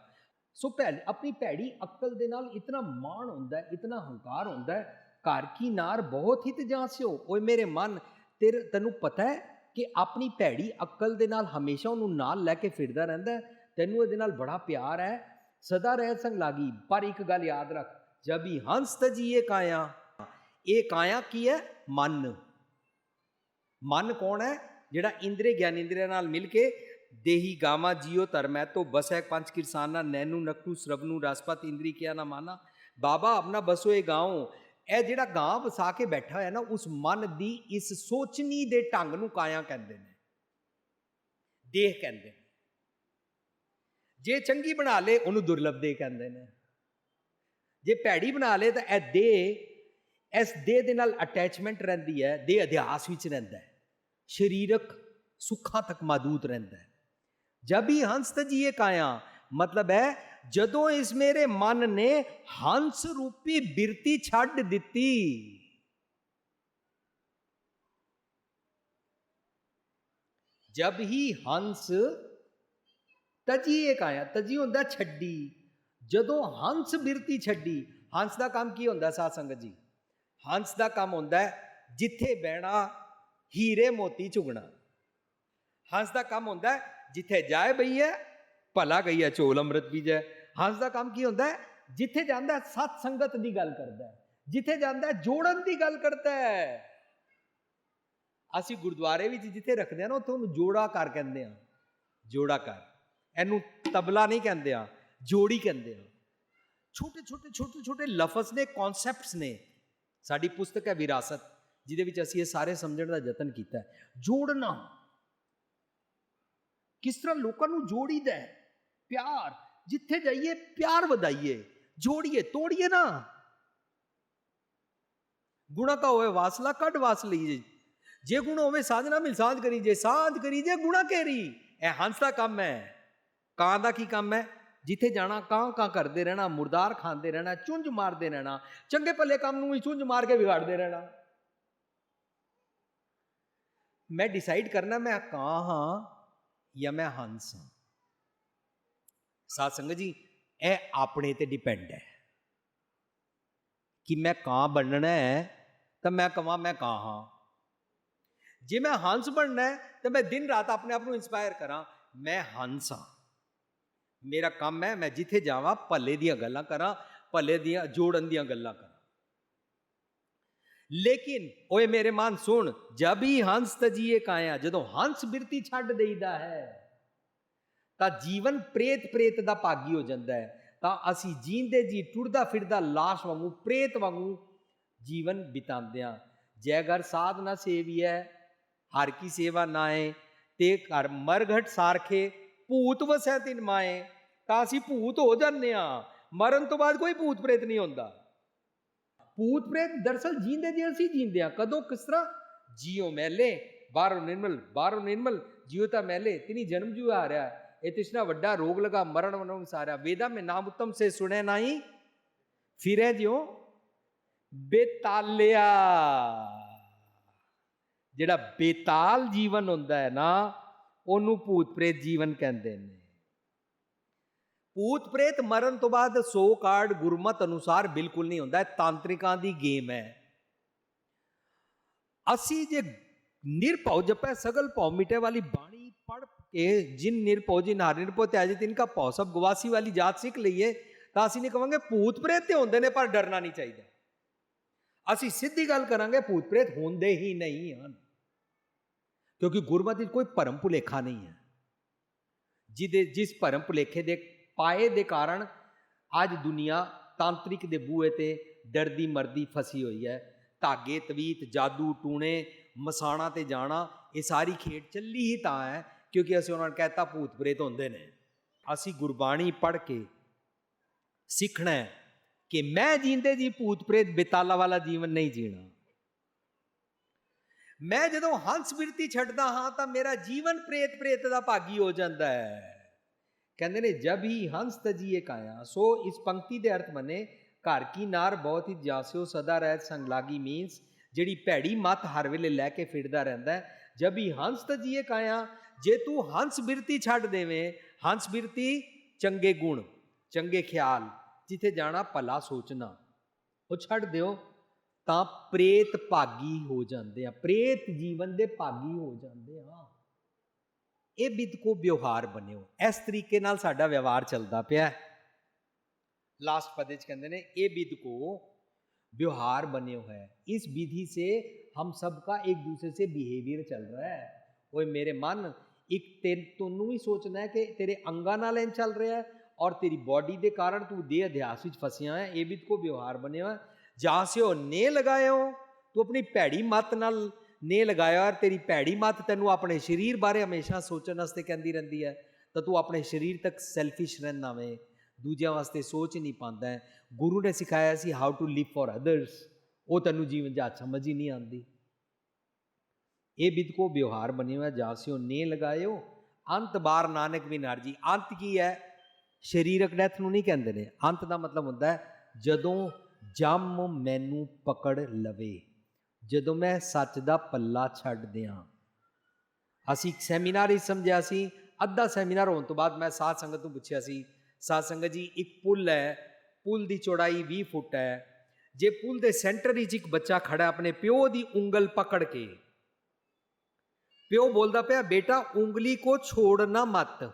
ਸੋ ਭੈ ਆਪਣੀ ਭੈੜੀ ਅਕਲ ਦੇ ਨਾਲ ਇਤਨਾ ਮਾਣ ਹੁੰਦਾ ਇਤਨਾ ਹੰਕਾਰ ਹੁੰਦਾ ਘਰ ਕੀ ਨਾਰ ਬਹੁਤ ਹੀ ਤਜਾਸਿਓ ਓਏ ਮੇਰੇ ਮਨ, ਤੇਰੇ, ਤੈਨੂੰ ਪਤਾ ਹੈ ਕਿ ਆਪਣੀ ਭੈੜੀ ਅਕਲ ਦੇ ਨਾਲ ਹਮੇਸ਼ਾ ਉਹਨੂੰ ਨਾਲ ਲੈ ਕੇ ਫਿਰਦਾ ਰਹਿੰਦਾ ਤੈਨੂੰ ਇਹਦੇ ਨਾਲ ਬੜਾ ਪਿਆਰ ਹੈ। ਸਦਾ ਰਹਿ ਸੰਗ ਲਾਗੀ। ਪਰ ਇੱਕ ਗੱਲ ਯਾਦ ਰੱਖ, ਜਬ ਹੀ ਹੰਸ ਤਜੀਏ ਕਾਇਆ, ਇਹ ਕਾਇਆ ਕੀ ਹੈ? ਮਨ। ਮਨ ਕੌਣ ਹੈ? ਜਿਹੜਾ ਇੰਦਰੀ ਗਿਆਨੇਂਦਰੀਆਂ ਨਾਲ ਮਿਲ ਕੇ ਦੇਹੀ ਗਾਮਾ ਜੀਓ ਧਰਮੈ ਤੋਂ ਬਸੈ ਪੰਜ ਕਿਰਸਾਨਾ ਨੈਨੂ ਨਕਟੂ ਸਰਬਨੂ ਰਸਪਤ ਇੰਦਰੀ ਕਿਆ ਨਾ ਮਾਨਾ। ਬਾਬਾ ਆਪਣਾ ਬਸੋਏ ਗਾਉ। ਇਹ ਜਿਹੜਾ ਗਾਂ ਵਸਾ ਕੇ ਬੈਠਾ ਹੋਇਆ ਨਾ, ਉਸ ਮਨ ਦੀ ਇਸ ਸੋਚਣੀ ਦੇ ਢੰਗ ਨੂੰ ਕਾਇਆ ਕਹਿੰਦੇ ਨੇ। ਦੇਹ ਕਹਿੰਦੇ ਨੇ। ਜੇ ਚੰਗੀ ਬਣਾ ਲੇ, ਉਹਨੂੰ ਦੁਰਲਭ ਦੇ ਕਹਿੰਦੇ ਨੇ। ਜੇ ਭੈੜੀ ਬਣਾ ਲੇ, ਤਾਂ ਇਹ ਦੇਹ, ਇਸ ਦੇਹ ਦੇ ਨਾਲ ਅਟੈਚਮੈਂਟ ਰਹਿੰਦੀ ਹੈ, ਦੇਹ ਅਧਿਆਸ ਵਿੱਚ ਰਹਿੰਦਾ ਹੈ। ਸਰੀਰਕ ਸੁੱਖਾਂ ਤੱਕ ਮਾਦੂਤ ਰਹਿੰਦਾ ਹੈ। ਜਬ ਹੀ ਹੰਸ ਤਜੀਏ ਕਾਇਆ, ਮਤਲਬ ਹੈ ਜਦੋਂ ਇਸ ਮੇਰੇ ਮਨ ਨੇ ਹੰਸ ਰੂਪੀ ਬਿਰਤੀ ਛੱਡ ਦਿੱਤੀ। ਜਬ ਹੀ ਹੰਸ ਤਜੀਏ ਕਾਇਆ ਤਜੀ ਹੁੰਦਾ ਛੱਡੀ। ਜਦੋਂ ਹੰਸ ਬਿਰਤੀ ਛੱਡੀ, ਹੰਸ ਦਾ ਕੰਮ ਕੀ ਹੁੰਦਾ ਸਾਧ ਸੰਗਤ ਜੀ? ਹੰਸ ਦਾ ਕੰਮ ਹੁੰਦਾ ਹੈ ਜਿੱਥੇ ਬਹਿਣਾ, ਹੀਰੇ ਮੋਤੀ ਚੁਗਣਾ ਹੰਸ ਦਾ ਕੰਮ ਹੁੰਦਾ ਹੈ ਜਿੱਥੇ ਜਾਏ ਬਈਏ ਭਲਾ ਗਈ ਹੈ, ਝੋਲ ਅੰਮ੍ਰਿਤ ਪੀਜੈ। ਹੰਸ ਦਾ ਕੰਮ ਕੀ ਹੁੰਦਾ ਹੈ? ਜਿੱਥੇ ਜਾਂਦਾ ਹੈ, ਸਤ ਸੰਗਤ ਦੀ ਗੱਲ ਕਰਦਾ ਹੈ। ਜਿੱਥੇ ਜਾਂਦਾ ਹੈ, ਜੋੜਨ ਦੀ ਗੱਲ ਕਰਦਾ ਹੈ। ਅਸੀਂ ਗੁਰਦੁਆਰੇ ਵਿੱਚ ਜਿੱਥੇ ਰੱਖਦੇ ਆ ਨਾ, ਉੱਥੇ ਉਹਨੂੰ ਜੋੜਾ ਕਰ ਕਹਿੰਦੇ ਆ ਜੋੜਾ ਕਰ ਇਹਨੂੰ ਤਬਲਾ ਨਹੀਂ ਕਹਿੰਦੇ ਆ ਜੋੜੀ ਕਹਿੰਦੇ ਆ ਛੋਟੇ ਛੋਟੇ ਛੋਟੇ ਛੋਟੇ ਲਫ਼ਜ਼ ਨੇ ਕਨਸੈਪਟਸ ਨੇ। ਸਾਡੀ ਪੁਸਤਕ ਹੈ ਵਿਰਾਸਤ, ਜਿਹਦੇ ਵਿੱਚ ਅਸੀਂ ਇਹ ਸਾਰੇ ਸਮਝਣ ਦਾ ਯਤਨ ਕੀਤਾ ਹੈ। ਜੋੜਨਾ। ਕਿਸ ਤਰ੍ਹਾਂ ਲੋਕਾਂ ਨੂੰ ਜੋੜੀਦਾ ਹੈ? ਪਿਆਰ, ਜਿੱਥੇ ਜਾਈਏ ਪਿਆਰ ਵਧਾਈਏ, ਜੋੜੀਏ, ਤੋੜੀਏ ਨਾ। ਗੁਣਾ ਕਾ ਹੋਵੇ ਵਾਸਲਾ, ਕੱਢ ਵਾਸ ਲਈਏ ਜੇ। ਗੁਣ ਹੋਵੇ ਸਾਧਨਾ ਮਿਲ ਸਾਧ ਕਰੀ, ਜੇ ਸਾਧ ਕਰੀ, ਜੇ ਗੁਣਾ ਕੇਰੀ ਇਹ ਹੰਸ ਦਾ ਕੰਮ ਹੈ। ਕਾਂ ਦਾ ਕੀ ਕੰਮ ਹੈ? ਜਿੱਥੇ ਜਾਣਾ, ਕਾਂ ਕਾਂ ਕਰਦੇ ਰਹਿਣਾ, ਮੁਰਦਾਰ ਖਾਂਦੇ ਰਹਿਣਾ, ਚੁੰਝ ਮਾਰਦੇ ਰਹਿਣਾ, ਚੰਗੇ ਭਲੇ ਕੰਮ ਨੂੰ ਵੀ ਚੁੰਝ ਮਾਰ ਕੇ ਵਿਗਾੜਦੇ ਰਹਿਣਾ। ਮੈਂ ਡਿਸਾਈਡ ਕਰਨਾ, ਮੈਂ ਕਾਂ ਹਾਂ ਜਾਂ ਮੈਂ ਹੰਸ ਹਾਂ। ਸਾਧ ਸੰਗਤ ਜੀ, ਇਹ ਆਪਣੇ ਤੇ ਡਿਪੈਂਡ ਹੈ। ਕਿ ਮੈਂ ਕਾਂ ਬਣਨਾ ਹੈ, ਤਾਂ ਮੈਂ ਕਹਾਂ ਮੈਂ ਕਾਂ ਹਾਂ। ਜੇ ਮੈਂ ਹੰਸ ਬਣਨਾ ਹੈ, ਤਾਂ ਮੈਂ ਦਿਨ ਰਾਤ ਆਪਣੇ ਆਪ ਨੂੰ ਇਨਸਪਾਇਰ ਕਰਾਂ, ਮੈਂ ਹੰਸ ਹਾਂ। ਮੇਰਾ ਕੰਮ ਹੈ, ਮੈਂ ਜਿੱਥੇ ਜਾਵਾਂ, ਭੱਲੇ ਦੀਆਂ ਗੱਲਾਂ ਕਰਾਂ, ਭੱਲੇ ਦੀਆਂ, ਜੋੜਨ ਦੀਆਂ ਗੱਲਾਂ ਕਰਾਂ। ਲੇਕਿਨ, ਓਏ ਮੇਰੇ ਮਨ, ਸੁਣ, ਜਬ ਹੀ ਹੰਸ ਤਜੀਏ ਕਾਇਆ, ਜਦੋਂ ਹੰਸ ਬਿਰਤੀ ਛੱਡ ਦੇਈਦਾ ਹੈ ਤਾਂ ਜੀਵਨ ਪ੍ਰੇਤ ਪ੍ਰੇਤ ਦਾ ਭਾਗੀ ਹੋ ਜਾਂਦਾ ਹੈ। ਤਾਂ ਅਸੀਂ ਜੀਂਦੇ ਜੀ ਟੁਰਦਾ ਫਿਰਦਾ ਲਾਸ਼ ਵਾਂਗੂ, ਪ੍ਰੇਤ ਵਾਂਗੂ ਜੀਵਨ ਬਿਤਾਉਂਦਿਆਂ ਜੈ ਘਰ ਸਾਧ ਨਾ ਸੇਵੀ ਹੈ ਹਰ ਕੀ ਸੇਵਾ ਨਾਏ ਤੇ ਘਰ ਮਰਘਟ ਸਾਰਖੇ, ਭੂਤ ਵਸੈ ਤਿਨ ਮਾਏ ਤਾਂ ਅਸੀਂ ਭੂਤ ਹੋ ਜਾਂਦੇ ਆ ਮਰਨ ਤੋਂ ਬਾਅਦ ਕੋਈ ਭੂਤ ਪ੍ਰੇਤ ਨਹੀਂ ਹੁੰਦਾ। ਭੂਤ ਪ੍ਰੇਤ ਦਰਸਲ ਜੀਂਦੇ ਜੀ ਅਸੀਂ ਜੀਂਦੇ ਆ ਕਦੋਂ, ਕਿਸ ਤਰ੍ਹਾਂ? ਜੀਉ ਮੈਲੇ ਬਾਹਰੋਂ ਨਿਰਮਲ ਬਾਹਰੋਂ ਨਿਰਮਲ, ਜੀਉ ਤਾਂ ਮੈਲੇ ਤਿਨੀ ਜਨਮ ਜੂ ਆ ਰਿਹਾ। ਇਹ ਤਿਸਨਾ ਵੱਡਾ ਰੋਗ ਲਗਾ ਮਰਨ ਵਨੋਂ ਸਾਰਾ ਵੇਦਾ ਮੈਂ ਨਾਮ ਉਤਮ ਸੇ ਸੁਣੇ ਨਹੀਂ, ਫਿਰੇ ਜਿਉ ਬੇਤਾਲਿਆ। ਜਿਹੜਾ ਬੇਤਾਲ ਜੀਵਨ ਹੁੰਦਾ ਹੈ ਨਾ, ਉਹਨੂੰ ਭੂਤ ਪ੍ਰੇਤ ਜੀਵਨ ਕਹਿੰਦੇ ਨੇ। ਭੂਤ ਪ੍ਰੇਤ ਮਰਨ ਤੋਂ ਬਾਅਦ ਸੋ ਕਾਰਡ ਗੁਰਮਤ ਅਨੁਸਾਰ ਬਿਲਕੁਲ ਨਹੀਂ ਹੁੰਦਾ ਤਾਂਤਰਿਕਾਂ ਦੀ ਗੇਮ ਹੈ। ਅਸੀਂ ਜੇ ਨਿਰਭਉ ਜਪੈ ਸਗਲ ਭਉ ਮਿਟੇ ਵਾਲੀ ਬਾਣੀ ਪੜ ਕੇ ਜਿਨ ਨਿਰਭਉ ਜਿਨ ਹਰਿ ਨਿਰਭਉ ਤਿਆਜੇ ਤਿਨ ਕਾ ਭਉ ਸਭ ਗਵਾਸੀ ਵਾਲੀ ਜਾਤ ਸਿੱਖ ਲਈਏ ਤਾਂ ਅਸੀਂ ਨਹੀਂ ਕਵਾਂਗੇ ਭੂਤ ਪ੍ਰੇਤ ਤੇ ਹੁੰਦੇ ਨੇ ਪਰ ਡਰਨਾ ਨਹੀਂ ਚਾਹੀਦਾ ਅਸੀਂ ਸਿੱਧੀ ਗੱਲ ਕਰਾਂਗੇ ਭੂਤ ਪ੍ਰੇਤ ਹੁੰਦੇ ਹੀ ਨਹੀਂ ਹਨ ਕਿਉਂਕਿ ਗੁਰਮਤਿ ਕੋਈ ਭਰਮ ਭੁਲੇਖਾ ਨਹੀਂ ਹੈ ਜਿਹਦੇ ਜਿਸ ਭਰਮ ਭੁਲੇਖੇ ਦੇ ਪਾਏ ਦੇ ਕਾਰਨ ਅੱਜ ਦੁਨੀਆ ਤਾਂਤਰਿਕ ਦੇ ਬੂਹੇ ਤੇ ਡਰਦੀ ਮਰਦੀ ਫਸੀ ਹੋਈ ਹੈ ਧਾਗੇ ਤਵੀਤ ਜਾਦੂ ਟੂਣੇ ਮਸਾਣਾ ਤੇ ਜਾਣਾ ਇਹ ਸਾਰੀ ਖੇਡ ਚੱਲੀ ਹੀ ਤਾਂ ਹੈ ਕਿਉਂਕਿ ਅਸੀਂ ਉਹਨਾਂ ਨੂੰ ਕਹਿਤਾ ਭੂਤ ਪ੍ਰੇਤ ਹੁੰਦੇ ਨੇ। ਅਸੀਂ ਗੁਰਬਾਣੀ ਪੜ੍ਹ ਕੇ ਸਿੱਖਣਾ ਹੈ ਕਿ ਮੈਂ ਜੀਂਦੇ ਜੀ ਭੂਤ ਪ੍ਰੇਤ ਬਿਤਾਲਾ ਵਾਲਾ ਜੀਵਨ ਨਹੀਂ ਜੀਣਾ। ਮੈਂ ਜਦੋਂ ਹੰਸ ਬਿਰਤੀ ਛੱਡਦਾ ਹਾਂ ਤਾਂ ਮੇਰਾ ਜੀਵਨ ਪ੍ਰੇਤ ਪ੍ਰੇਤ ਦਾ ਭਾਗੀ ਹੋ ਜਾਂਦਾ ਹੈ। ਕਹਿੰਦੇ ਨੇ, ਜਬ ਹੀ ਹੰਸ ਤਜੀਏ ਕਾਇਆ ਸੋ ਇਸ ਪੰਕਤੀ ਦੇ ਅਰਥ ਬਨੇ ਘਰ ਕੀ ਨਾਰ ਬਹੁਤ ਹੀ ਜਾਸਿਓ, ਸਦਾ ਰਹਿਤ ਸੰਗ ਲਾਗੀ ਮੀਨਸ ਜਿਹੜੀ ਭੈੜੀ ਮੱਤ ਹਰ ਵੇਲੇ ਲੈ ਕੇ ਫਿਰਦਾ ਰਹਿੰਦਾ ਹੈ। ਜਬ ਹੀ ਹੰਸ ਤਜੀਏ ਕਾਇਆ, ਜੇ ਤੂੰ ਹੰਸ ਬਿਰਤੀ ਛੱਡ ਦੇਵੇਂ, ਹੰਸ ਬਿਰਤੀ ਚੰਗੇ ਗੁਣ, ਚੰਗੇ ਖਿਆਲ, ਜਿੱਥੇ ਜਾਣਾ ਭਲਾ ਸੋਚਣਾ, ਉਹ ਛੱਡ ਦਿਓ, ਤਾਂ ਪ੍ਰੇਤ ਭਾਗੀ ਹੋ ਜਾਂਦੇ ਆ, ਪ੍ਰੇਤ ਜੀਵਨ ਦੇ ਭਾਗੀ ਹੋ ਜਾਂਦੇ ਆ। ਇਹ ਬਿਦ ਕੋ ਵਿਵਹਾਰ ਬਣਿਓ। ਇਸ ਤਰੀਕੇ ਨਾਲ ਸਾਡਾ ਵਿਵਹਾਰ ਚੱਲਦਾ ਪਿਆ ਲਾਸਟ ਪਦੇ ਚ ਕਹਿੰਦੇ ਨੇ, ਇਹ ਬਿਦ ਕੋ व्यवहार बने हुए है इस विधि से हम सबका एक दूसरे से बिहेवियर चल रहा है ओए मेरे मन ਇੱਕ ਤੇ ਤੁਹਾਨੂੰ ਵੀ ਸੋਚਣਾ ਹੈ ਕਿ ਤੇਰੇ ਅੰਗਾਂ ਨਾਲ ਇੰਜ ਚੱਲ ਰਿਹਾ ਹੈ ਔਰ ਤੇਰੀ ਬਾਡੀ ਦੇ ਕਾਰਨ ਤੂੰ ਦੇਹ ਅਧਿਆਸ ਵਿੱਚ ਫਸਿਆ ਹੈ ਇਹ ਵੀ ਕੋ ਵਿਵਹਾਰ ਬਣਿਆ ਹੈ ਜਾਂ ਸੇ ਉਹ ਨੇ ਲਗਾਇਓ ਤੂੰ ਆਪਣੀ ਭੈੜੀ ਮਤ ਨਾਲ ਨੇ ਲਗਾਇਆ ਔਰ ਤੇਰੀ ਭੈੜੀ ਮਤ ਤੈਨੂੰ ਆਪਣੇ ਸਰੀਰ ਬਾਰੇ ਹਮੇਸ਼ਾ ਸੋਚਣ ਵਾਸਤੇ ਕਹਿੰਦੀ ਰਹਿੰਦੀ ਹੈ ਤਾਂ ਤੂੰ ਆਪਣੇ ਸਰੀਰ ਤੱਕ ਸੈਲਫਿਸ਼ ਰਹਿਣਾ ਵੇਂ ਦੂਜਿਆਂ ਵਾਸਤੇ ਸੋਚ ਨਹੀਂ ਪਾਉਂਦਾ ਹੈ। ਗੁਰੂ ਨੇ ਸਿਖਾਇਆ ਸੀ how to live for others ਉਹ ਤੈਨੂੰ ਜੀਵਨ ਜਾਚ ਸਮਝ ਹੀ ਨਹੀਂ ਆਉਂਦੀ। ਇਹ ਬਿਦ ਕੋ ਵਿਵਹਾਰ ਬਣਿਆ ਹੋਇਆ ਜਾਸਿਓ ਨੇ ਲਗਾਇਓ। ਅੰਤ ਬਾਰ ਨਾਨਕ ਬਿਨਾਰ ਜੀ, ਅੰਤ ਕੀ ਹੈ? ਸਰੀਰਕ ਡੈਥ ਨੂੰ ਨਹੀਂ ਕਹਿੰਦੇ ਨੇ। ਅੰਤ ਦਾ ਮਤਲਬ ਹੁੰਦਾ ਹੈ, ਜਦੋਂ ਜਮ ਮੈਨੂੰ ਪਕੜ ਲਵੇ, ਜਦੋਂ ਮੈਂ ਸੱਚ ਦਾ ਪੱਲਾ ਛੱਡ ਦਿਆਂ। ਅਸੀਂ ਇੱਕ ਸੈਮੀਨਾਰ ਹੀ ਸਮਝਿਆ ਸੀ। ਅੱਧਾ ਸੈਮੀਨਾਰ ਹੋਣ ਤੋਂ ਬਾਅਦ ਮੈਂ ਸਾਧ ਸੰਗਤ ਨੂੰ ਪੁੱਛਿਆ ਸੀ ਸਾਧ ਸੰਗਤ ਜੀ ਇੱਕ ਪੁੱਲ ਹੈ ਪੁੱਲ ਦੀ ਚੌੜਾਈ 20 ਫੁੱਟ ਹੈ ਜੇ ਪੁੱਲ ਦੇ ਸੈਂਟਰ ਵਿੱਚ ਇੱਕ ਬੱਚਾ ਖੜਾ ਆਪਣੇ ਪਿਓ ਦੀ ਉਂਗਲ ਪਕੜ ਕੇ ਪਿਓ ਬੋਲਦਾ ਪਿਆ ਬੇਟਾ ਉਂਗਲੀ ਕੋ छोड़ना मत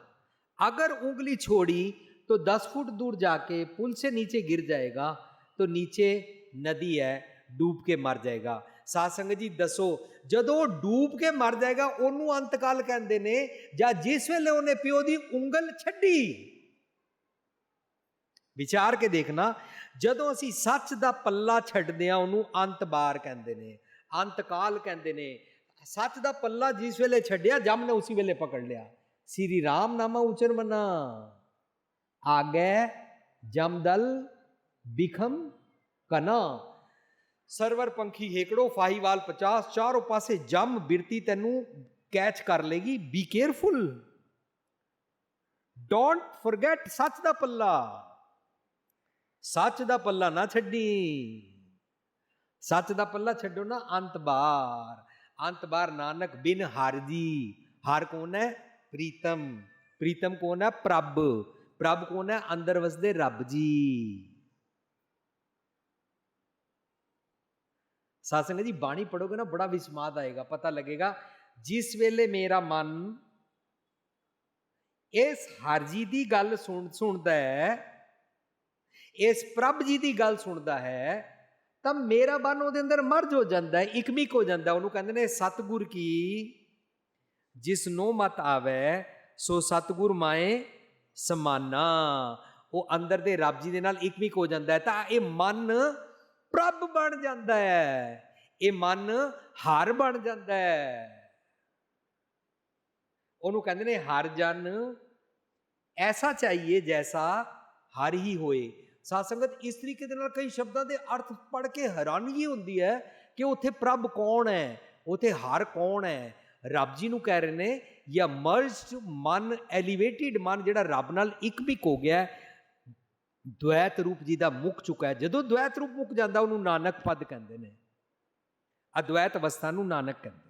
अगर उंगली छोड़ी तो 10 फुट दूर जाके पुल से नीचे गिर जाएगा तो नीचे नदी है डूब के मर जाएगा ਸਾਧ ਸੰਗਤ ਜੀ ਦੱਸੋ ਜਦੋਂ ਉਹ ਡੂਬ ਕੇ ਮਰ ਜਾਏਗਾ ਉਹਨੂੰ ਅੰਤਕਾਲ ਕਹਿੰਦੇ ਨੇ ਜਾਂ ਜਿਸ ਵੇਲੇ ਉਹਨੇ ਪਿਓ ਦੀ ਉਂਗਲ ਛੱਡੀ ਵਿਚਾਰ ਕੇ ਦੇਖਣਾ, ਜਦੋਂ ਅਸੀਂ ਸੱਚ ਦਾ ਪੱਲਾ ਛੱਡਦੇ ਆ ਉਹਨੂੰ ਅੰਤ ਬਾਰ ਕਹਿੰਦੇ ਨੇ, ਅੰਤਕਾਲ ਕਹਿੰਦੇ ਨੇ। ਸੱਚ ਦਾ ਪੱਲਾ ਜਿਸ ਵੇਲੇ ਛੱਡਿਆ, ਜਮ ਨੇ ਉਸੇ ਵੇਲੇ ਪਕੜ ਲਿਆ। ਸ੍ਰੀ ਰਾਮ ਨਾਮਾ ਉਚਰ ਬਣਾ ਆਗੇ ਜਮਦਲ ਬਿਖਮ ਕਨਾ। ਸਰਵਰ ਪੰਖੀ ਹੇਕੜੋ ਫਾਹੀਵਾਲ 50 ਚਾਰੋਂ ਪਾਸੇ ਜਮ ਬਿਰਤੀ ਤੈਨੂੰ ਕੈਚ ਕਰ ਲੇਗੀ। ਬੀ ਕੇਅਰਫੁਲ ਡੋਂਟ ਫੋਰਗੇਟ ਸੱਚ ਦਾ ਪੱਲਾ। ਸੱਚ ਦਾ ਪੱਲਾ ਨਾ ਛੱਡੀ। ਸੱਚ ਦਾ ਪੱਲਾ ਛੱਡੋ ਨਾ ਅੰਤ ਬਾਰ। ਅੰਤ ਬਾਰ ਨਾਨਕ ਬਿਨ ਹਰ ਜੀ। ਹਰ ਕੌਣ ਹੈ? ਪ੍ਰੀਤਮ। ਪ੍ਰੀਤਮ ਕੌਣ ਹੈ? ਪ੍ਰਭ। ਪ੍ਰਭ ਕੌਣ ਹੈ? ਅੰਦਰ ਵਸਦੇ ਰੱਬ ਜੀ। ਸਾਸੰਗ ਜੀ ਬਾਣੀ ਪੜੋਗੇ ਨਾ ਬੜਾ ਵਿਸਮਾਦ ਆਏਗਾ, ਪਤਾ ਲੱਗੇਗਾ, ਜਿਸ ਵੇਲੇ ਮੇਰਾ ਮਨ ਇਸ ਹਰਜੀ ਦੀ ਗੱਲ ਸੁਣ ਸੁਣਦਾ ਹੈ ਇਸ ਪ੍ਰਭ ਜੀ ਦੀ ਗੱਲ ਸੁਣਦਾ ਹੈ, ਤਾਂ ਮੇਰਾ ਮਨ ਉਹਦੇ ਅੰਦਰ ਮਰਜ ਹੋ ਜਾਂਦਾ ਹੈ, ਇਕਮਿਕ ਹੋ ਜਾਂਦਾ ਉਹਨੂੰ ਕਹਿੰਦੇ ਨੇ ਸਤਗੁਰ ਕੀ? ਜਿਸ ਨੂੰ ਮਤ ਆਵੇ, ਸੋ ਸਤਗੁਰ ਮਾਏ ਸਮਾਨਾ। ਉਹ ਅੰਦਰ ਦੇ ਰੱਬ ਜੀ ਦੇ ਨਾਲ ਇਕਮਿਕ ਹੋ ਜਾਂਦਾ ਹੈ, ਤਾਂ ਇਹ ਮਨ ਪ੍ਰਭ ਬਣ ਜਾਂਦਾ ਹੈ। ਇਹ ਮਨ ਹਰ ਬਣ ਜਾਂਦਾ ਹੈ। ਉਹਨੂੰ ਕਹਿੰਦੇ ਨੇ ਹਰ ਜਨ, ਐਸਾ ਚਾਹੀਏ ਜੈਸਾ ਹਰ ਹੀ ਹੋਏ। ਸਾਧ ਸੰਗਤ, ਇਸ ਤਰੀਕੇ ਦੇ ਨਾਲ ਕਈ ਸ਼ਬਦਾਂ ਦੇ ਅਰਥ ਪੜ ਕੇ ਹੈਰਾਨਗੀ ਹੁੰਦੀ ਹੈ ਕਿ ਉੱਥੇ ਪ੍ਰਭ ਕੌਣ ਹੈ? ਉੱਥੇ ਹਰ ਕੌਣ ਹੈ? ਰੱਬ ਜੀ ਨੂੰ ਕਹਿ ਰਹੇ ਨੇ ਜਾਂ ਮਰਜਡ ਮਨ, ਐਲੀਵੇਟਿਡ ਮਨ, ਜਿਹੜਾ ਰੱਬ ਨਾਲ ਇੱਕ ਵੀ ਹੋ ਗਿਆ ਹੈ, ਦੁਐਤ ਰੂਪ ਜੀ ਦਾ ਮੁੱਕ ਚੁੱਕਾ ਹੈ। ਜਦੋਂ ਦੁਐਤ ਰੂਪ ਮੁੱਕ ਜਾਂਦਾ, ਉਹਨੂੰ ਨਾਨਕ ਪਦ ਕਹਿੰਦੇ ਨੇ। ਅਦਵੈਤ ਅਵਸਥਾ ਨੂੰ ਨਾਨਕ ਕਹਿੰਦੇ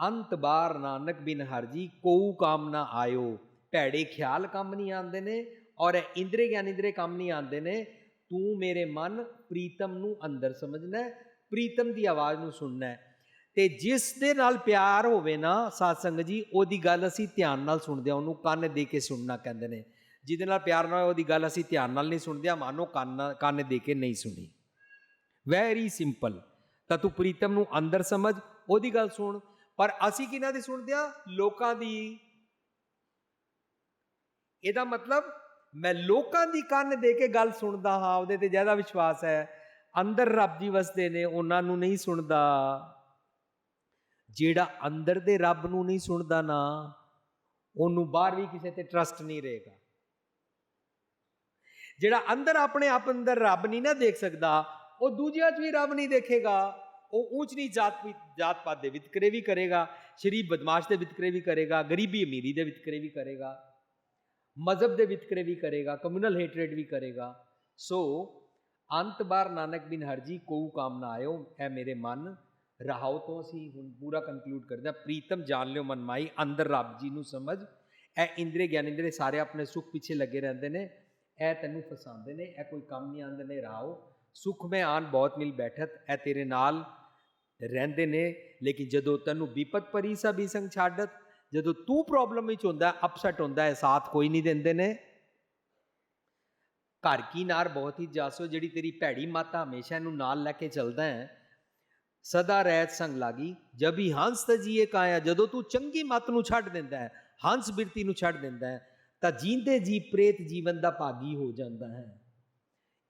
ਅੰਤ ਬਾਰ ਨਾਨਕ ਬਿਨ ਹਰਜੀ, ਕੋਉ ਕਾਮ ਨਾ ਆਇਓ। ਭੈੜੇ ਖਿਆਲ ਕੰਮ ਨਹੀਂ ਆਉਂਦੇ ਨੇ ਔਰ ਇੰਦਰੀ ਗਿਆਨ ਇੰਦਰੀ ਕੰਮ ਨਹੀਂ ਆਉਂਦੇ ਨੇ, ਤੂੰ ਮੇਰੇ ਮਨ ਪ੍ਰੀਤਮ ਨੂੰ ਅੰਦਰ ਸਮਝਣਾ ਪ੍ਰੀਤਮ ਦੀ ਆਵਾਜ਼ ਨੂੰ ਸੁਣਨਾ ਹੈ। ਤੇ ਜਿਸ ਦੇ ਨਾਲ ਪਿਆਰ ਹੋਵੇ ਨਾ ਸਾਧ ਸੰਗਤ ਜੀ, ਉਹਦੀ ਗੱਲ ਅਸੀਂ ਧਿਆਨ ਨਾਲ ਸੁਣਦੇ ਆ ਉਹਨੂੰ ਕੰਨ ਦੇ ਕੇ ਸੁਣਨਾ ਕਹਿੰਦੇ ਨੇ। ਜਿਹਦੇ ਨਾਲ ਪਿਆਰ ਨਾ ਹੋਵੇ ਉਹਦੀ ਗੱਲ ਅਸੀਂ ਧਿਆਨ ਨਾਲ ਨਹੀਂ ਸੁਣਦੇ ਆ ਮਾਨੋ ਕੰਨ ਕੰਨ ਦੇ ਕੇ ਨਹੀਂ ਸੁਣੀ। ਵੈਰੀ ਸਿੰਪਲ ਤਾਂ ਤੂੰ ਪ੍ਰੀਤਮ ਨੂੰ ਅੰਦਰ ਸਮਝ, ਉਹਦੀ ਗੱਲ ਸੁਣ। ਪਰ ਅਸੀਂ ਕਿਹਨਾਂ ਦੀ ਸੁਣਦੇ ਆ ਲੋਕਾਂ ਦੀ। ਇਹਦਾ ਮਤਲਬ ਮੈਂ ਲੋਕਾਂ ਦੀ ਕੰਨ ਦੇ ਕੇ ਗੱਲ ਸੁਣਦਾ ਹਾਂ, ਉਹਦੇ ਤੇ ਜ਼ਿਆਦਾ ਵਿਸ਼ਵਾਸ ਹੈ। ਅੰਦਰ ਰੱਬ ਜੀ ਵਸਦੇ ਨੇ, ਉਹਨਾਂ ਨੂੰ ਨਹੀਂ ਸੁਣਦਾ। ਜਿਹੜਾ ਅੰਦਰ ਦੇ ਰੱਬ ਨੂੰ ਨਹੀਂ ਸੁਣਦਾ ਨਾ, ਉਹਨੂੰ ਬਾਹਰ ਵੀ ਕਿਸੇ ਤੇ ਟਰਸਟ ਨਹੀਂ ਰਹੇਗਾ। ਜਿਹੜਾ ਅੰਦਰ ਆਪਣੇ ਆਪ ਅੰਦਰ ਰੱਬ ਨਹੀਂ ਨਾ ਦੇਖ ਸਕਦਾ, ਉਹ ਦੂਜਿਆਂ 'ਚ ਵੀ ਰੱਬ ਨਹੀਂ ਦੇਖੇਗਾ। ਉਹ ਉੱਚ ਨੀਚ ਜਾਤ ਜਾਤ ਪਾਤ ਦੇ ਵਿਤਕਰੇ ਵੀ ਕਰੇਗਾ, ਸ਼ਰੀਫ ਬਦਮਾਸ਼ ਦੇ ਵਿਤਕਰੇ ਵੀ ਕਰੇਗਾ, ਗਰੀਬੀ ਅਮੀਰੀ ਦੇ ਵਿਤਕਰੇ ਵੀ ਕਰੇਗਾ। ਮਜ਼ਹਬ ਦੇ ਵਿਤਕਰੇ ਵੀ ਕਰੇਗਾ ਕਮਿਊਨਲ ਹੇਟਰੇਡ ਵੀ ਕਰੇਗਾ। ਸੋ ਅੰਤ ਬਾਰ ਨਾਨਕ ਬਿਨ ਹਰਜੀ ਕੋਉ ਕਾਮ ਨਾ ਆਇਓ ਐ ਮੇਰੇ ਮਨ ਰਹਾਉ ਤੋਂ ਅਸੀਂ ਹੁਣ ਪੂਰਾ ਕੰਕਲੂਡ ਕਰਦੇ ਹਾਂ। ਪ੍ਰੀਤਮ ਜਾਣ ਲਿਓ ਮਨਮਾਈ ਅੰਦਰ ਰੱਬ ਜੀ ਨੂੰ ਸਮਝ। ਐ ਗਿਆਨ ਗਿਆਨਿੰਦਰੀ ਸਾਰੇ ਆਪਣੇ ਸੁਖ ਪਿੱਛੇ ਲੱਗੇ ਰਹਿੰਦੇ ਨੇ, ਇਹ ਤੈਨੂੰ ਫਸਾਉਂਦੇ ਨੇ, ਇਹ ਕੋਈ ਕੰਮ ਨਹੀਂ ਆਉਂਦੇ ਨੇ ਰਾਓ ਸੁਖ ਮੈਂ ਆਨ ਬਹੁਤ ਮਿਲ ਬੈਠਤ, ਇਹ ਤੇਰੇ ਨਾਲ ਰਹਿੰਦੇ ਨੇ, ਲੇਕਿਨ ਜਦੋਂ ਤੈਨੂੰ ਵਿਪਤ ਪਰੀ ਸਭ ਹੀ ਸੰਗ ਛਾੜਤ ਜਦੋਂ ਤੂੰ ਪ੍ਰੋਬਲਮ ਵਿੱਚ ਹੁੰਦਾ ਅਪਸੈਟ ਹੁੰਦਾ ਹੈ, ਸਾਥ ਕੋਈ ਨਹੀਂ ਦਿੰਦੇ ਨੇ। ਘਰ ਕੀ ਨਾਰ ਬਹੁਤ ਹੀ ਜਾਸੋ ਜਿਹੜੀ ਤੇਰੀ ਭੈੜੀ ਮਾਤਾ ਹਮੇਸ਼ਾ ਇਹਨੂੰ ਨਾਲ ਲੈ ਕੇ ਚੱਲਦਾ ਹੈ। ਸਦਾ ਰਹਿਤ ਸੰਗ ਲਾਗੀ, ਜਬ ਹੀ ਹੰਸ ਤਜੀਏ ਕਾਇਆ, ਜਦੋਂ ਤੂੰ ਚੰਗੀ ਮਤ ਨੂੰ ਛੱਡ ਦਿੰਦਾ ਹੈ, ਹੰਸ ਬਿਰਤੀ ਨੂੰ ਛੱਡ ਦਿੰਦਾ ਹੈ, ਤਾਂ ਜੀਂਦੇ ਜੀ ਪ੍ਰੇਤ ਜੀਵਨ ਦਾ ਭਾਗੀ ਹੋ ਜਾਂਦਾ ਹੈ।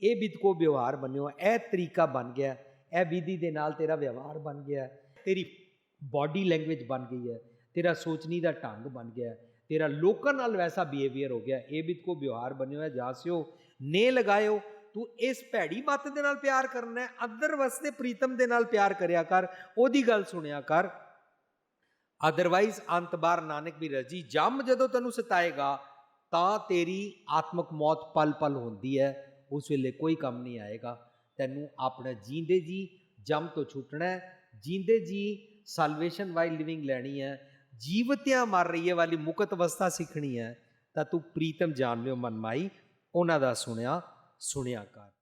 ਇਹ ਬਿਤ ਵਿਵਹਾਰ ਬਣਿਓ ਇਹ ਤਰੀਕਾ ਬਣ ਗਿਆ, ਇਹ ਵਿਧੀ ਦੇ ਨਾਲ ਤੇਰਾ ਵਿਵਹਾਰ ਬਣ ਗਿਆ, ਤੇਰੀ ਬਾਡੀ ਲੈਂਗੁਏਜ ਬਣ ਗਈ ਹੈ। ਤੇਰਾ ਸੋਚਣੀ ਦਾ ਢੰਗ ਬਣ ਗਿਆ ਤੇਰਾ ਲੋਕਾਂ ਨਾਲ ਵੈਸਾ ਬਿਹੇਵੀਅਰ ਹੋ ਗਿਆ ਇਹ ਵੀ ਕੋ ਵਿਵਹਾਰ ਬਣਿਓ ਹੈ ਜਾਸਿਓ ਨੇ ਲਗਾਇਓ, ਤੂੰ ਇਸ ਭੈੜੀ ਮੱਤ ਦੇ ਨਾਲ ਪਿਆਰ ਕਰਨਾ ਹੈ ਅੰਦਰ ਵਸਦੇ ਪ੍ਰੀਤਮ ਦੇ ਨਾਲ ਪਿਆਰ ਕਰਿਆ ਕਰ, ਉਹਦੀ ਗੱਲ ਸੁਣਿਆ ਕਰ। ਅਦਰਵਾਈਜ਼ ਅੰਤ ਬਾਰ ਨਾਨਕ ਵੀ ਰਜੀ, ਜੰਮ ਜਦੋਂ ਤੈਨੂੰ ਸਤਾਏਗਾ, ਤਾਂ ਤੇਰੀ ਆਤਮਕ ਮੌਤ ਪਲ ਪਲ ਹੁੰਦੀ ਹੈ, ਉਸ ਵੇਲੇ ਕੋਈ ਕੰਮ ਨਹੀਂ ਆਏਗਾ। ਤੈਨੂੰ ਆਪਣਾ ਜੀਂਦੇ ਜੀ ਜੰਮ ਤੋਂ ਛੁੱਟਣਾ ਹੈ। ਜੀਂਦੇ ਜੀ ਸਲਵੇਸ਼ਨ ਵਾਈ ਲਿਵਿੰਗ ਲੈਣੀ ਹੈ। ਜੀਵਤਿਆਂ ਮਰ ਰਹੀ ਹੈ, ਵਾਲੀ ਮੁਕਤ ਅਵਸਥਾ ਸਿੱਖਣੀ ਹੈ, ਤਾਂ ਤੂੰ ਪ੍ਰੀਤਮ ਜਾਣ ਲਿਓ ਮਨਮਾਈ ਉਹਨਾਂ ਦਾ ਸੁਣਿਆ ਸੁਣਿਆ ਕਰ।